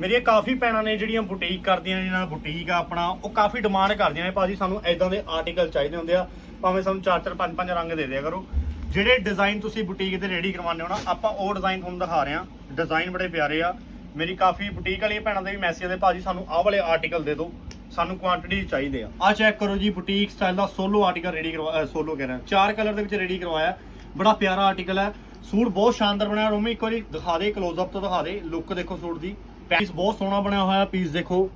ਮੇਰੀਆਂ ਕਾਫੀ ਭੈਣਾਂ ਨੇ ਜਿਹੜੀਆਂ ਬੁਟੀਕ ਕਰਦੀਆਂ ਨੇ ਜਿਹਨਾਂ ਦਾ ਬੁਟੀਕ ਆ ਆਪਣਾ, ਉਹ ਕਾਫੀ ਡਿਮਾਂਡ ਕਰਦੀਆਂ ਨੇ। ਭਾਜੀ, ਸਾਨੂੰ ਐਦਾਂ ਦੇ ਆਰਟੀਕਲ ਚਾਹੀਦੇ ਹੁੰਦੇ ਆ। ਭਾਵੇਂ ਸਾਨੂੰ ਚਾਰ ਚਾਰ, ਪੰਜ ਪੰਜ ਰੰਗ ਦੇ ਦਿਆ ਕਰੋ। ਜਿਹੜੇ ਡਿਜ਼ਾਈਨ ਤੁਸੀਂ ਬੁਟੀਕ ਤੇ ਰੈਡੀ ਕਰਵਾਉਂਦੇ ਹੋ ਨਾ, ਆਪਾਂ ਉਹ ਡਿਜ਼ਾਈਨ ਤੁਹਾਨੂੰ ਦਿਖਾ ਰਹੇ ਆ ਡਿਜ਼ਾਈਨ ਬੜੇ ਪਿਆਰੇ ਆ। ਮੇਰੀ ਕਾਫੀ ਬੁਟੀਕ ਵਾਲੀਆਂ ਭੈਣਾਂ ਦੇ ਵੀ ਮੈਸੇਜ ਦੇ ਭਾਜੀ, ਸਾਨੂੰ ਆਹ ਵਾਲੇ ਆਰਟੀਕਲ ਦੇ ਦਿਓ। ਸਾਨੂੰ ਕੁਆਂਟੀਟੀ ਚਾਹੀਦੇ ਆ। ਆ ਚੈੱਕ ਕਰੋ ਜੀ ਬੁਟੀਕ ਸਟਾਈਲ ਦਾ ਸੋਲੋ ਆਰਟੀਕਲ ਰੈਡੀ ਕਰਵਾ ਸੋਲੋ ਕਹਿ ਰਿਹਾ। ਚਾਰ ਕਲਰ ਦੇ ਵਿੱਚ ਰੈਡੀ ਕਰਵਾਇਆ। ਬੜਾ ਪਿਆਰਾ ਆਰਟੀਕਲ ਹੈ ਸੂਟ ਬਹੁਤ ਸ਼ਾਨਦਾਰ ਬਣਿਆ। ਰੋਮੀ, ਇੱਕ ਵਾਰੀ ਦਿਖਾ ਦੇ ক্লোਜ਼ ਅਪ ਤੋਂ ਦਿਖਾ ਦੇ। ਲੁੱਕ ਦੇਖੋ ਸੂਟ ਦੀ। ਪੀਸ ਬਹੁਤ ਸੋਹਣਾ ਬਣਿਆ ਹੋਇਆ ਪੀਸ ਦੇਖੋ।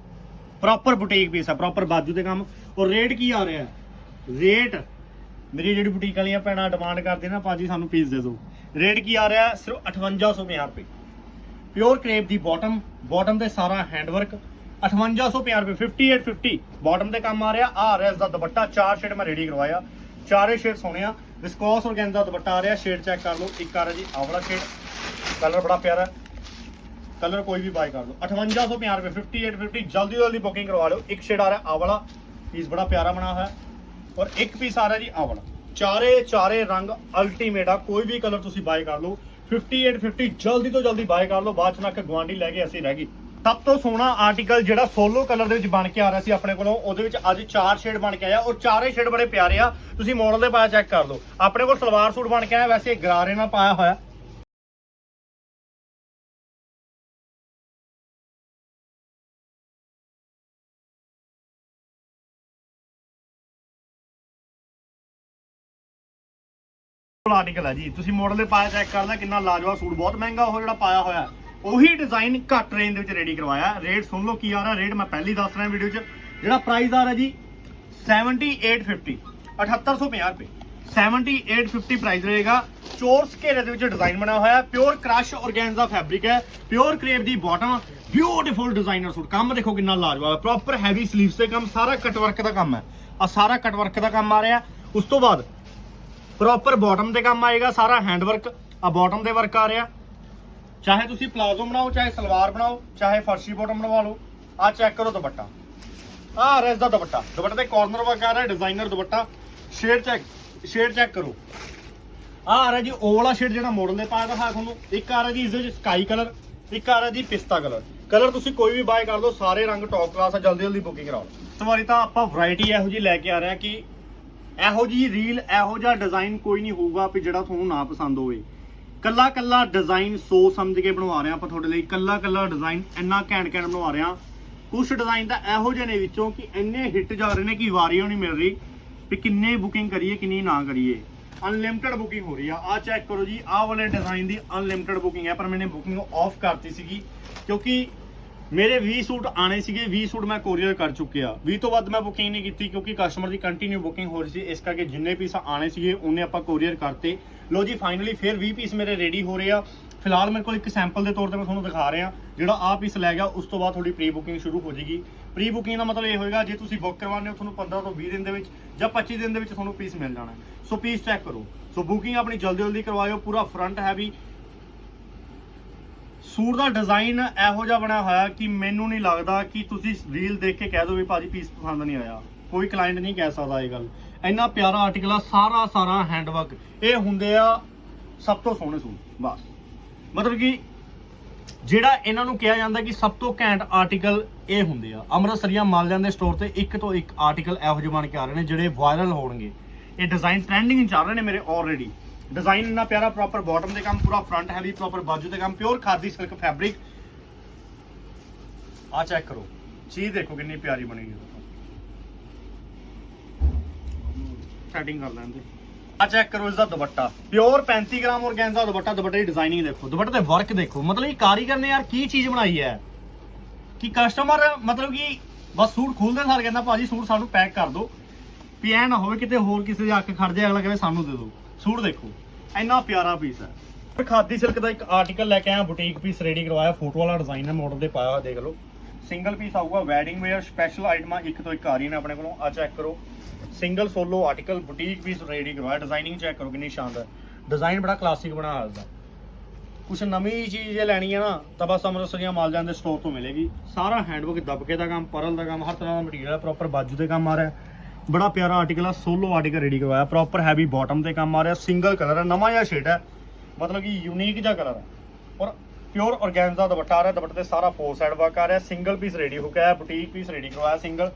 ਪ੍ਰੋਪਰ ਬੁਟੀਕ ਪੀਸ ਹੈ ਪ੍ਰੋਪਰ ਬਾਜੂ ਦੇ ਕੰਮ। ਔਰ ਰੇਟ ਕੀ ਆ ਰਿਹਾ? ਰੇਟ ਮੇਰੀ ਜਿਹੜੀ ਬੁਟੀਕ ਵਾਲੀਆਂ ਭੈਣਾਂ ਡਿਮਾਂਡ ਕਰਦੇ ਨਾ, ਭਾਜੀ ਸਾਨੂੰ ਪੀਸ ਦੇ ਦਿਓ। ਰੇਟ ਕੀ ਆ ਰਿਹਾ? ਸਿਰਫ 5850 ਰੁਪਏ। ਪਿਓਰ ਕ੍ਰੇਪ ਦੀ ਬਾਟਮ ਬਾਟਮ ਤੇ ਸਾਰਾ ਹੈਂਡਵਰਕ 5850 ਰੁਪਏ। 5850 ਬਾਟਮ ਤੇ ਕੰਮ ਆ ਰਿਹਾ। ਆ ਆ ਰਿਹਾ ਇਸ ਦਾ ਦੁਪੱਟਾ, ਚਾਰ ਸ਼ੇਡ ਮੈਂ ਰੈਡੀ ਕਰਵਾਇਆ। ਚਾਰੇ ਸ਼ੇਡ ਸੋਹਣੇ ਆ। ਵਿਸਕੋਸ ਔਰਗੈਂਜ਼ਾ ਦੁਪੱਟਾ ਆ ਰਿਹਾ। ਸ਼ੇਡ ਚੈੱਕ ਕਰ ਲਓ। ਇੱਕ ਆ ਰਿਹਾ ਜੀ, ਆਵਲਾ ਸ਼ੇਡ ਕਲਰ ਬੜਾ ਪਿਆਰਾ। ਕਲਰ ਕੋਈ ਵੀ ਬਾਈ ਕਰ ਲਓ। 5850 ਰੁਪਏ 5850 ਜਲਦੀ ਤੋਂ ਜਲਦੀ ਬੁਕਿੰਗ ਕਰਵਾ ਲਓ। ਇੱਕ ਸ਼ੇਡ ਆ ਰਿਹਾ ਆਵਲਾ ਪੀਸ ਬੜਾ ਪਿਆਰਾ ਬਣਾ ਹੋਇਆ। ਔਰ ਇੱਕ ਪੀਸ ਆ ਰਿਹਾ ਜੀ ਆਵਲਾ। ਚਾਰੇ ਚਾਰੇ ਰੰਗ ਅਲਟੀਮੇਟ ਆ, ਕੋਈ ਵੀ ਕਲਰ ਤੁਸੀਂ ਬਾਈ ਕਰ ਲਓ। 5850 ਜਲਦੀ ਤੋਂ ਜਲਦੀ ਬਾਈ ਕਰ ਲਓ। ਬਾਅਦ ਚ ਨਾ ਕਿ ਗਵਾਂਡੀ ਲੈ ਕੇ ਅਸੀਂ ਰਹਿ ਗਈ। ਸਭ ਤੋਂ ਸੋਹਣਾ ਆਰਟੀਕਲ ਜਿਹੜਾ ਸੋਲੋ ਕਲਰ ਦੇ ਵਿੱਚ ਬਣ ਕੇ ਆ ਰਿਹਾ ਸੀ ਆਪਣੇ ਕੋਲੋਂ, ਉਹਦੇ ਵਿੱਚ ਅੱਜ ਚਾਰ ਸ਼ੇਡ ਬਣ ਕੇ ਆਇਆ। ਔਰ ਚਾਰੇ ਸ਼ੇਡ ਬੜੇ ਪਿਆਰੇ ਆ। ਤੁਸੀਂ ਮਾਡਲ ਦੇ ਪਾਇਆ ਚੈੱਕ ਕਰ ਲਓ। ਆਪਣੇ ਕੋਲ ਸਲਵਾਰ ਸੂਟ ਬਣ ਕੇ ਆਇਆ, ਵੈਸੇ ਗਰਾਰੇ ਨਾਲ ਪਾਇਆ ਹੋਇਆ। ਆਰਟੀਕਲ ਹੈ ਜੀ। ਤੁਸੀਂ ਮਾਡਲ ਦੇ ਪਾਇਆ ਚੈੱਕ ਕਰਦਾ ਕਿੰਨਾ ਲਾਜਵਾਬ ਸੂਟ, ਬਹੁਤ ਮਹਿੰਗਾ ਉਹ ਜਿਹੜਾ ਪਾਇਆ ਹੋਇਆ। ਉਹੀ ਡਿਜ਼ਾਈਨ ਘੱਟ ਰੇਂਜ ਦੇ ਵਿੱਚ ਰੈਡੀ ਕਰਵਾਇਆ। ਰੇਟ ਸੁਣ ਲਓ ਕੀ ਆ ਰਿਹਾ ਰੇਟ ਮੈਂ ਪਹਿਲਾਂ ਦੱਸ ਰਿਹਾ ਵੀਡੀਓ 'ਚ। ਜਿਹੜਾ ਪ੍ਰਾਈਸ ਆ ਰਿਹਾ ਜੀ 7850 7850 ਰੁਪਏ। 7850 ਪ੍ਰਾਈਸ ਰਹੇਗਾ। ਚੋਰਸ ਘੇਰੇ ਦੇ ਵਿੱਚ ਡਿਜ਼ਾਈਨ ਬਣਿਆ ਹੋਇਆ। ਹੈ ਪਿਓਰ ਕ੍ਰਸ਼ ਔਰਗੈਂਜ਼ਾ ਫੈਬਰਿਕ ਹੈ। ਪਿਓਰ ਕ੍ਰੇਪ ਦੀ ਬਾਟਮ ਬਿਊਟੀਫੁਲ ਡਿਜ਼ਾਈਨਰ ਸੂਟ। ਕੰਮ ਦੇਖੋ ਕਿੰਨਾ ਲਾਜਵਾਬ ਹੈ। ਪ੍ਰੋਪਰ ਹੈਵੀ ਸਲੀਵਸ ਤੇ ਕੰਮ। ਸਾਰਾ ਕਟਵਰਕ ਦਾ ਕੰਮ ਹੈ। ਆ ਸਾਰਾ ਕਟ ਵਰਕ ਦਾ ਕੰਮ ਆ ਰਿਹਾ। ਉਸ ਤੋਂ ਬਾਅਦ ਪ੍ਰੋਪਰ ਬਾਟਮ ਤੇ ਕੰਮ ਆਏਗਾ, ਸਾਰਾ ਹੈਂਡ ਵਰਕ ਆ ਬਾਟਮ ਦੇ ਵਰਕ ਆ ਰਿਹਾ। ਚਾਹੇ ਤੁਸੀਂ ਪਲਾਜ਼ੋ ਬਣਾਓ, ਚਾਹੇ ਸਲਵਾਰ ਬਣਾਓ, ਚਾਹੇ ਫਰਸ਼ੀ ਬਾਟਮ ਬਣਵਾ ਲਓ ਆ ਚੈੱਕ ਕਰੋ ਦੁਪੱਟਾ। ਆ ਰੈਸ ਦਾ ਦੁਪੱਟਾ। ਦੁਪੱਟੇ ਤੇ ਕਾਰਨਰ ਵਰਕ ਆ ਰਿਹਾ designer dupatta. Shade check shade check ਕਰੋ। ਆ ਆ ਰਿਹਾ ਜੀ, ਉਹ ਵਾਲਾ ਸ਼ੇਡ ਜਿਹੜਾ ਮੋਡਲ ਦੇ ਪਾਇਆ ਦਿਖਾ ਤੁਹਾਨੂੰ। ਇੱਕ ਆ ਰਿਹਾ ਜੀ, ਇਸ ਦੇ ਵਿੱਚ ਸਕਾਈ ਕਲਰ ਇੱਕ ਆ ਰਿਹਾ ਜੀ, ਪਿਸਤਾ ਕਲਰ ਕਲਰ ਤੁਸੀਂ ਕੋਈ ਵੀ ਬਾਏ ਕਰ ਲਓ, ਸਾਰੇ ਰੰਗ ਟੌਪ ਕਲਾਸ ਆ ਜਲਦੀ ਜਲਦੀ ਬੁਕਿੰਗ ਕਰਾਓ। ਇਸ ਵਾਰੀ ਤਾਂ ਆਪਾਂ ਵੈਰਾਈਟੀ ਇਹੋ ਜੀ ਲੈ ਕੇ ਆ ਰਹੇ ਹਾਂ ਕਿ ਇਹੋ ਜੀ ਰੀਲ ਇਹੋ ਜਿਹਾ ਡਿਜ਼ਾਈਨ ਕੋਈ ਨਹੀਂ ਹੋਊਗਾ ਵੀ ਜਿਹੜਾ ਤੁਹਾਨੂੰ ਨਾ ਪਸੰਦ ਹੋਵੇ। ਕੱਲਾ ਕੱਲਾ ਡਿਜ਼ਾਈਨ ਸੋਚ ਸਮਝ ਕੇ ਬਣਵਾ ਰਹੇ ਹਾਂ ਆਪਾਂ ਤੁਹਾਡੇ ਲਈ। ਕੱਲਾ ਕੱਲਾ ਡਿਜ਼ਾਈਨ ਇੰਨਾ ਘੈਂਟ ਘੈਂਟ ਬਣਵਾ ਰਹੇ ਹਾਂ। ਕੁਝ ਡਿਜ਼ਾਈਨ ਤਾਂ ਇਹੋ ਜਿਹੇ ਨੇ ਵਿੱਚੋਂ ਕਿ ਇੰਨੇ ਹਿੱਟ ਜਾ ਰਹੇ ਨੇ ਕਿ ਵਾਰੀ ਉਹ ਨਹੀਂ ਮਿਲ ਰਹੀ ਵੀ ਕਿੰਨੇ ਬੁਕਿੰਗ ਕਰੀਏ, ਕਿੰਨੀ ਨਾ ਕਰੀਏ। ਅਨਲਿਮਟਿਡ ਬੁਕਿੰਗ ਹੋ ਰਹੀ ਆ। ਆ ਚੈੱਕ ਕਰੋ ਜੀ, ਆਹ ਵਾਲੇ ਡਿਜ਼ਾਈਨ ਦੀ ਅਨਲਿਮਟਿਡ ਬੁਕਿੰਗ ਹੈ, ਪਰ ਮੈਨੇ ਬੁਕਿੰਗ ਆਫ ਕਰਤੀ ਸੀਗੀ। ਕਿਉਂਕਿ ਮੇਰੇ 20 ਸੂਟ ਆਣੇ ਸੀਗੇ 20 ਸੂਟ ਮੈਂ ਕੋਰੀਅਰ ਕਰ ਚੁੱਕਿਆ। 20 ਤੋਂ ਵੱਧ ਮੈਂ ਬੁਕਿੰਗ ਨਹੀਂ ਕੀਤੀ ਕਿਉਂਕਿ ਕਸਟਮਰ ਦੀ ਕੰਟੀਨਿਊ ਬੁਕਿੰਗ ਹੋ ਰਹੀ ਸੀ, ਇਸ ਕਰਕੇ ਜਿੰਨੇ ਪੀਸ ਆਣੇ ਸੀਗੇ, ਉਹਨੇ ਆਪਾਂ ਕੋਰੀਅਰ ਕਰਤੇ। ਲੋ ਜੀ ਫਾਈਨਲੀ ਫਿਰ 20 ਪੀਸ ਮੇਰੇ ਰੈਡੀ ਹੋ ਰਹੇ ਆ। ਫਿਲਹਾਲ ਮੇਰੇ ਕੋਲ ਇੱਕ ਸੈਂਪਲ ਦੇ ਤੌਰ ਤੇ ਮੈਂ ਤੁਹਾਨੂੰ ਦਿਖਾ ਰਿਹਾ। ਜਿਹੜਾ ਆਹ ਪੀਸ ਲੈ ਗਿਆ, ਉਸ ਤੋਂ ਬਾਅਦ ਤੁਹਾਡੀ ਪ੍ਰੀ ਬੁਕਿੰਗ ਸ਼ੁਰੂ ਹੋ ਜਾਏਗੀ। ਪ੍ਰੀ ਬੁਕਿੰਗ ਦਾ ਮਤਲਬ ਇਹ ਹੋਏਗਾ, ਜੇ ਤੁਸੀਂ ਬੁੱਕ ਕਰਵਾਉਂਦੇ ਹੋ ਤੁਹਾਨੂੰ 15 ਤੋਂ 20 ਦਿਨ ਦੇ ਵਿੱਚ ਜਾਂ 25 ਦਿਨ ਦੇ ਵਿੱਚ ਤੁਹਾਨੂੰ ਪੀਸ ਮਿਲ ਜਾਣਾ। ਸੋ ਪੀਸ ਚੈੱਕ ਕਰੋ। ਸੋ ਬੁਕਿੰਗ ਆਪਣੀ ਜਲਦੀ ਜਲਦੀ ਕਰਵਾਇਓ, ਪੂਰਾ ਫਰੰਟ ਹੈਵੀ ਸੂਟ ਦਾ ਡਿਜ਼ਾਈਨ ਇਹੋ ਜਿਹਾ ਬਣਿਆ ਹੋਇਆ ਕਿ ਮੈਨੂੰ ਨਹੀਂ ਲੱਗਦਾ ਕਿ ਤੁਸੀਂ ਰੀਲ ਦੇਖ ਕੇ ਕਹਿ ਦੋ ਵੀ ਭਾਜੀ ਪੀਸ ਪਸੰਦ ਨਹੀਂ ਆਇਆ। ਕੋਈ ਕਲਾਇੰਟ ਨਹੀਂ ਕਹਿ ਸਕਦਾ ਇਹ ਗੱਲ। ਇੰਨਾ ਪਿਆਰਾ ਆਰਟੀਕਲ ਆ, ਸਾਰਾ ਸਾਰਾ ਹੈਂਡਵਰਕ ਇਹ ਹੁੰਦੇ ਆ ਸਭ ਤੋਂ ਸੋਹਣੇ ਸੂਟ, ਬਸ। ਮਤਲਬ ਕਿ ਜਿਹੜਾ ਇਹਨਾਂ ਨੂੰ ਕਿਹਾ ਜਾਂਦਾ ਕਿ ਸਭ ਤੋਂ ਘੈਂਟ ਆਰਟੀਕਲ ਇਹ ਹੁੰਦੇ ਆ। ਅੰਮ੍ਰਿਤਸਰੀਆ ਮਾਲਿਆਂ ਦੇ ਸਟੋਰ ਤੇ ਇੱਕ ਤੋਂ ਇੱਕ ਆਰਟੀਕਲ ਇਹੋ ਜਿਹੇ ਬਣ ਕੇ ਆ ਰਹੇ ਨੇ, ਜਿਹੜੇ ਵਾਇਰਲ ਹੋਣਗੇ। ਇਹ ਡਿਜ਼ਾਈਨ ਟ੍ਰੈਂਡਿੰਗ ਚੱਲ ਰਹੇ ਨੇ ਮੇਰੇ ਆਲਰੇਡੀ ਡਿਜ਼ਾਈਨ ਇੰਨਾ ਪਿਆਰਾ ਪ੍ਰੋਪਰ ਬਾਟਮ ਦੇ ਕੰਮ, ਪੂਰਾ ਫਰੰਟ ਹੈਵੀ ਪ੍ਰੋਪਰ ਬਾਜੂ ਦੇ ਕੰਮ ਪਿਓਰ ਖਾਦੀ ਸਿਲਕ ਫੈਬਰਿਕ ਆ ਚੈੱਕ ਕਰੋ। ਚੀਜ਼ ਦੇਖੋ ਕਿੰਨੀ ਪਿਆਰੀ ਬਣੀ ਹੈ। ਸੈਟਿੰਗ ਕਰ ਲੈਂਦੇ ਆ ਚੈੱਕ ਕਰੋ ਇਸ ਦਾ dupatta. Pure 35 gram organza dupatta, ਦੁਪੱਟੇ ਦੀ ਡਿਜ਼ਾਈਨਿੰਗ ਦੇਖੋ। ਦੁਪੱਟੇ ਤੇ ਵਰਕ ਦੇਖੋ। ਮਤਲਬ ਇਹ ਕਾਰੀਗਰ ਨੇ ਯਾਰ ਕੀ ਚੀਜ਼ ਬਣਾਈ ਹੈ? ਕਿ ਕਸਟਮਰ ਮਤਲਬ ਕਿ ਬਸ ਸੂਟ ਖੋਲਦੇ ਸਾਰ ਕਹਿੰਦਾ, ਭਾਜੀ, ਸੂਟ ਸਾਨੂੰ ਪੈਕ ਕਰ ਦਿਓ। ਵੀ ਐ ਨਾ ਹੋਵੇ ਕਿਤੇ ਹੋਰ ਕਿਸੇ ਦੇ ਅੱਖ ਖੜ ਜਾਏ, ਅਗਲਾ ਕਹੇ ਸਾਨੂੰ ਦੇ ਦਿਓ। ਸੂਟ ਦੇਖੋ। ਇੰਨਾ ਪਿਆਰਾ ਪੀਸ ਹੈ। ਫਿਰ ਖਾਦੀ ਸਿਲਕ ਦਾ ਇੱਕ ਆਰਟੀਕਲ ਲੈ ਕੇ ਆਇਆ ਬੁਟੀਕ ਪੀਸ ਰੈਡੀ ਕਰਵਾਇਆ ਫੋਟੋ ਵਾਲਾ ਡਿਜ਼ਾਈਨ ਹੈ ਮਾਡਲ ਦੇ ਪਾਇਆ ਹੋਇਆ, ਦੇਖ ਲਓ। ਸਿੰਗਲ ਪੀਸ ਆਊਗਾ ਵੈਡਿੰਗ ਵੇਅਰ ਸਪੈਸ਼ਲ ਆਈਟਮਾਂ ਇੱਕ ਤੋਂ ਇੱਕ ਆ ਰਹੀਆਂ ਨੇ ਆਪਣੇ ਕੋਲੋਂ, ਆ ਚੈੱਕ ਕਰੋ। Single solo article boutique piece ready ਕਰਵਾਇਆ ਡਿਜ਼ਾਈਨਿੰਗ ਚੈੱਕ ਕਰੋ ਕਿੰਨੀ ਸ਼ਾਨਦਾਰ। ਡਿਜ਼ਾਈਨ ਬੜਾ ਕਲਾਸਿਕ ਬਣਾ ਹੋਇਆ ਇਸਦਾ ਕੁਛ ਨਵੀਂ ਚੀਜ਼ ਜੇ ਲੈਣੀ ਹੈ ਨਾ, ਤਾਂ ਬਸ ਅੰਮ੍ਰਿਤਸਰੀਆਂ ਮਾਲ ਜਾਂਦੇ ਸਟੋਰ ਤੋਂ ਮਿਲੇਗੀ। ਸਾਰਾ ਹੈਂਡਵਰਕ ਦਬਕੇ ਦਾ ਕੰਮ, ਪਰਲ ਦਾ ਕੰਮ, ਹਰ ਤਰ੍ਹਾਂ ਦਾ ਮਟੀਰੀਅਲ ਪ੍ਰੋਪਰ ਬਾਜੂ ਦੇ ਕੰਮ ਆ ਰਿਹਾ। ਬੜਾ ਪਿਆਰਾ ਆਰਟੀਕਲ ਆ ਸੋਲੋ ਆਰਟੀਕਲ ਰੈਡੀ ਕਰਵਾਇਆ। ਪ੍ਰੋਪਰ ਹੈਵੀ ਬਾਟਮ ਤੇ ਕੰਮ ਆ ਰਿਹਾ ਸਿੰਗਲ ਕਲਰ ਹੈ ਨਵਾਂ ਜਿਹਾ ਸ਼ੇਡ ਹੈ ਮਤਲਬ ਕਿ ਯੂਨੀਕ ਜਿਹਾ ਕਲਰ ਹੈ ਔਰ ਪਿਓਰ ਆਰਗੈਂਜ਼ਾ ਦੁਪੱਟਾ ਆ ਰਿਹਾ, ਦੁਪੱਟੇ ਤੇ ਸਾਰਾ ਫੋਰ ਸਾਈਡ ਵਰਕ ਆ ਰਿਹਾ ਸਿੰਗਲ ਪੀਸ ਰੈਡੀ ਹੋ ਗਿਆ ਬੁਟੀਕ ਪੀਸ ਰੈਡੀ ਕਰਵਾਇਆ ਸਿੰਗਲ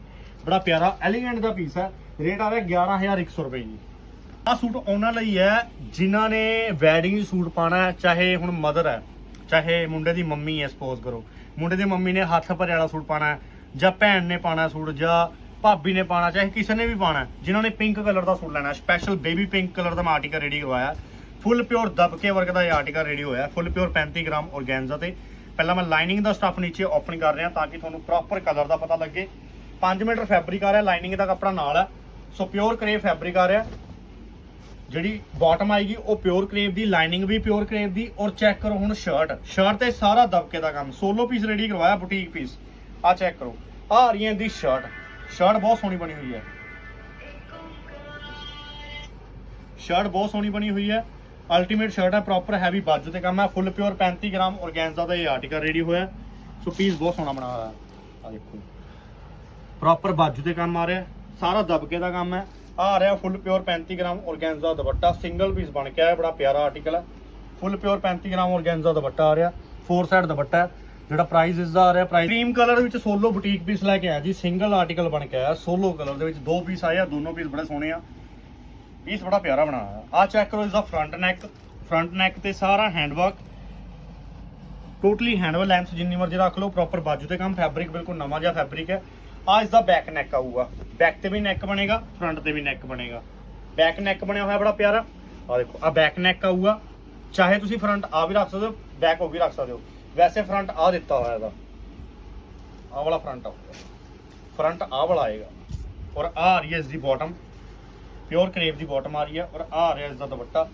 ਬੜਾ ਪਿਆਰਾ ਐਲੀਗੈਂਟ ਦਾ ਪੀਸ ਹੈ ਰੇਟ ਆ ਰਿਹਾ 11100 ਰੁਪਏ ਜੀ। ਆ ਸੂਟ ਉਹਨਾਂ ਲਈ ਹੈ ਜਿਨ੍ਹਾਂ ਨੇ ਵੈਡਿੰਗ ਸੂਟ ਪਾਣਾ ਹੈ, ਚਾਹੇ ਹੁਣ ਮਦਰ ਹੈ ਚਾਹੇ ਮੁੰਡੇ ਦੀ ਮੰਮੀ ਹੈ ਸਪੋਜ਼ ਕਰੋ। ਮੁੰਡੇ ਦੀ ਮੰਮੀ ਨੇ ਹੱਥ ਭਰੇ ਵਾਲਾ ਸੂਟ ਪਾਣਾ ਹੈ, ਜਾਂ ਭੈਣ ਨੇ ਪਾਣਾ ਸੂਟ ਜਾਂ ਭਾਬੀ ਨੇ ਪਾਣਾ ਚਾਹੇ ਕਿਸੇ ਨੇ ਵੀ ਪਾਣਾ ਹੈ, ਜਿਨ੍ਹਾਂ ਨੇ ਪਿੰਕ ਕਲਰ ਦਾ ਸੂਟ ਲੈਣਾ ਸਪੈਸ਼ਲ ਬੇਬੀ ਪਿੰਕ ਕਲਰ ਦਾ ਮੈਂ ਆਰਟੀਕਲ ਰੈਡੀ ਕਰਵਾਇਆ। ਫੁੱਲ ਪਿਓਰ ਦਬਕੇ ਵਰਕ ਦਾ ਇਹ ਆਰਟੀਕਲ ਰੈਡੀ ਹੋਇਆ ਫੁੱਲ ਪਿਓਰ 35 ਗ੍ਰਾਮ ਔਰਗੈਂਜ਼ਾ ਤੇ। ਪਹਿਲਾਂ ਮੈਂ ਲਾਈਨਿੰਗ ਦਾ ਸਟਫ ਨੀਚੇ ਓਪਨ ਕਰ ਰਿਹਾ ਤਾਂ ਕਿ ਤੁਹਾਨੂੰ ਪ੍ਰੋਪਰ ਕਲਰ ਦਾ ਪਤਾ ਲੱਗੇ। 5 ਮੀਟਰ ਫੈਬਰਿਕ ਆ ਰਿਹਾ ਲਾਈਨਿੰਗ ਦਾ ਕੱਪੜਾ ਨਾਲ ਹੈ ਸੋ ਪਿਓਰ ਕਰੇਵ ਫੈਬਰਿਕ ਆ ਰਿਹਾ। ਜਿਹੜੀ ਬਾਟਮ ਆਏਗੀ ਉਹ ਪਿਓਰ ਕਰੇਵ ਦੀ ਲਾਈਨਿੰਗ ਵੀ ਪਿਓਰ ਕਰੇਵ ਦੀ। ਔਰ ਚੈੱਕ ਕਰੋ ਹੁਣ ਸ਼ਰਟ ਸ਼ਰਟ ਤੇ ਸਾਰਾ ਦਬਕੇ ਦਾ ਕੰਮ। ਸੋਲੋ ਪੀਸ ਰੈਡੀ ਕਰਵਾਇਆ ਬੁਟੀਕ ਪੀਸ ਆ ਚੈੱਕ ਕਰੋ। ਆ ਆ ਰਹੀ ਹੈ ਇਹਦੀ ਸ਼ਰਟ ਸ਼ਰਟ ਬਹੁਤ ਸੋਹਣੀ ਬਣੀ ਹੋਈ ਹੈ। ਸ਼ਰਟ ਬਹੁਤ ਸੋਹਣੀ ਬਣੀ ਹੋਈ ਹੈ। ਅਲਟੀਮੇਟ ਸ਼ਰਟ ਹੈ ਪ੍ਰੋਪਰ ਹੈਵੀ ਬਾਜੂ ਤੇ ਕੰਮ ਹੈ ਫੁੱਲ ਪਿਓਰ 35 ਗ੍ਰਾਮ ਔਰਗੈਂਜ਼ਾ ਦਾ ਇਹ ਆਰਟੀਕਲ ਰੈਡੀ ਹੋਇਆ ਸੋ ਪੀਸ ਬਹੁਤ ਸੋਹਣਾ ਬਣਾਇਆ ਹੋਇਆ ਆ ਦੇਖੋ। ਪ੍ਰੋਪਰ ਬਾਜੂ ਤੇ ਕੰਮ ਆ ਰਿਹਾ ਸਾਰਾ ਦਬਕੇ ਦਾ ਕੰਮ ਹੈ। ਆ ਰਿਹਾ full pure 35 gram organza dupatta. Single piece ਬਣ ਕੇ ਆਇਆ, ਬੜਾ ਪਿਆਰਾ ਆਰਟੀਕਲ ਹੈ। Full pure 35 gram organza dupatta ਆ ਰਿਹਾ। ਫੋਰ ਸਾਈਡ ਦੁਪੱਟਾ ਹੈ। ਜਿਹੜਾ ਪ੍ਰਾਈਸ ਇਸ ਦਾ ਆ ਰਿਹਾ ਪ੍ਰਾਈਸ ਕਰੀਮ ਕਲਰ ਵਿੱਚ ਸੋਲੋ ਬੁਟੀਕ ਪੀਸ ਲੈ ਕੇ ਆਇਆ ਜੀ ਸਿੰਗਲ ਆਰਟੀਕਲ ਬਣ ਕੇ ਆਇਆ ਸੋਲੋ ਕਲਰ ਦੇ ਵਿੱਚ ਦੋ ਪੀਸ ਆਏ ਆ, ਦੋਨੋਂ ਪੀਸ ਬੜੇ ਸੋਹਣੇ ਆ। ਪੀਸ ਬੜਾ ਪਿਆਰਾ ਬਣਾਇਆ ਆ ਚੈੱਕ ਕਰੋ ਇਸ ਦਾ ਫਰੰਟ ਨੈਕ ਫਰੰਟ ਨੈਕ ਤੇ ਸਾਰਾ ਹੈਂਡਵਰਕ ਟੋਟਲੀ ਹੈਂਡਵਰਕ ਲੈਂਥ ਜਿੰਨੀ ਮਰਜ਼ੀ ਰੱਖ ਲਓ ਪ੍ਰੋਪਰ ਬਾਜੂ ਤੇ ਕੰਮ ਫੈਬਰਿਕ ਬਿਲਕੁਲ ਨਵਾਂ ਜਿਹਾ ਫੈਬਰਿਕ ਹੈ। ਆ ਇਸ ਦਾ ਬੈਕ ਨੈਕ ਆਊਗਾ। ਬੈਕ ਤੇ ਵੀ ਨੈਕ ਬਣੇਗਾ ਫਰੰਟ ਤੇ ਵੀ ਨੈਕ ਬਣੇਗਾ। ਬੈਕ ਨੈਕ ਬਣਿਆ ਹੋਇਆ ਬੜਾ ਪਿਆਰਾ। ਆ ਦੇਖੋ ਆ ਬੈਕ ਨੈਕ ਆਊਗਾ। ਚਾਹੇ ਤੁਸੀਂ ਫਰੰਟ ਆ ਵੀ ਰੱਖ ਸਕਦੇ ਹੋ ਬੈਕ ਉਹ ਵੀ ਰੱਖ ਸਕਦੇ ਹੋ। ਵੈਸੇ ਫਰੰਟ ਆ ਦਿੱਤਾ ਹੋਇਆ ਇਹਦਾ। ਆ ਵਾਲਾ ਫਰੰਟ ਆਊਗਾ ਫਰੰਟ ਆ ਵਾਲਾ ਆਏਗਾ। ਔਰ ਆ ਆ ਰਹੀ ਹੈ ਇਸ ਦੀ ਬਾਟਮ ਪਿਓਰ ਕਰੇਪ ਦੀ ਬਾਟਮ ਆ ਰਹੀ ਹੈ ਔਰ ਆ ਆ ਰਿਹਾ ਇਸ ਦਾ ਦੁਪੱਟਾ।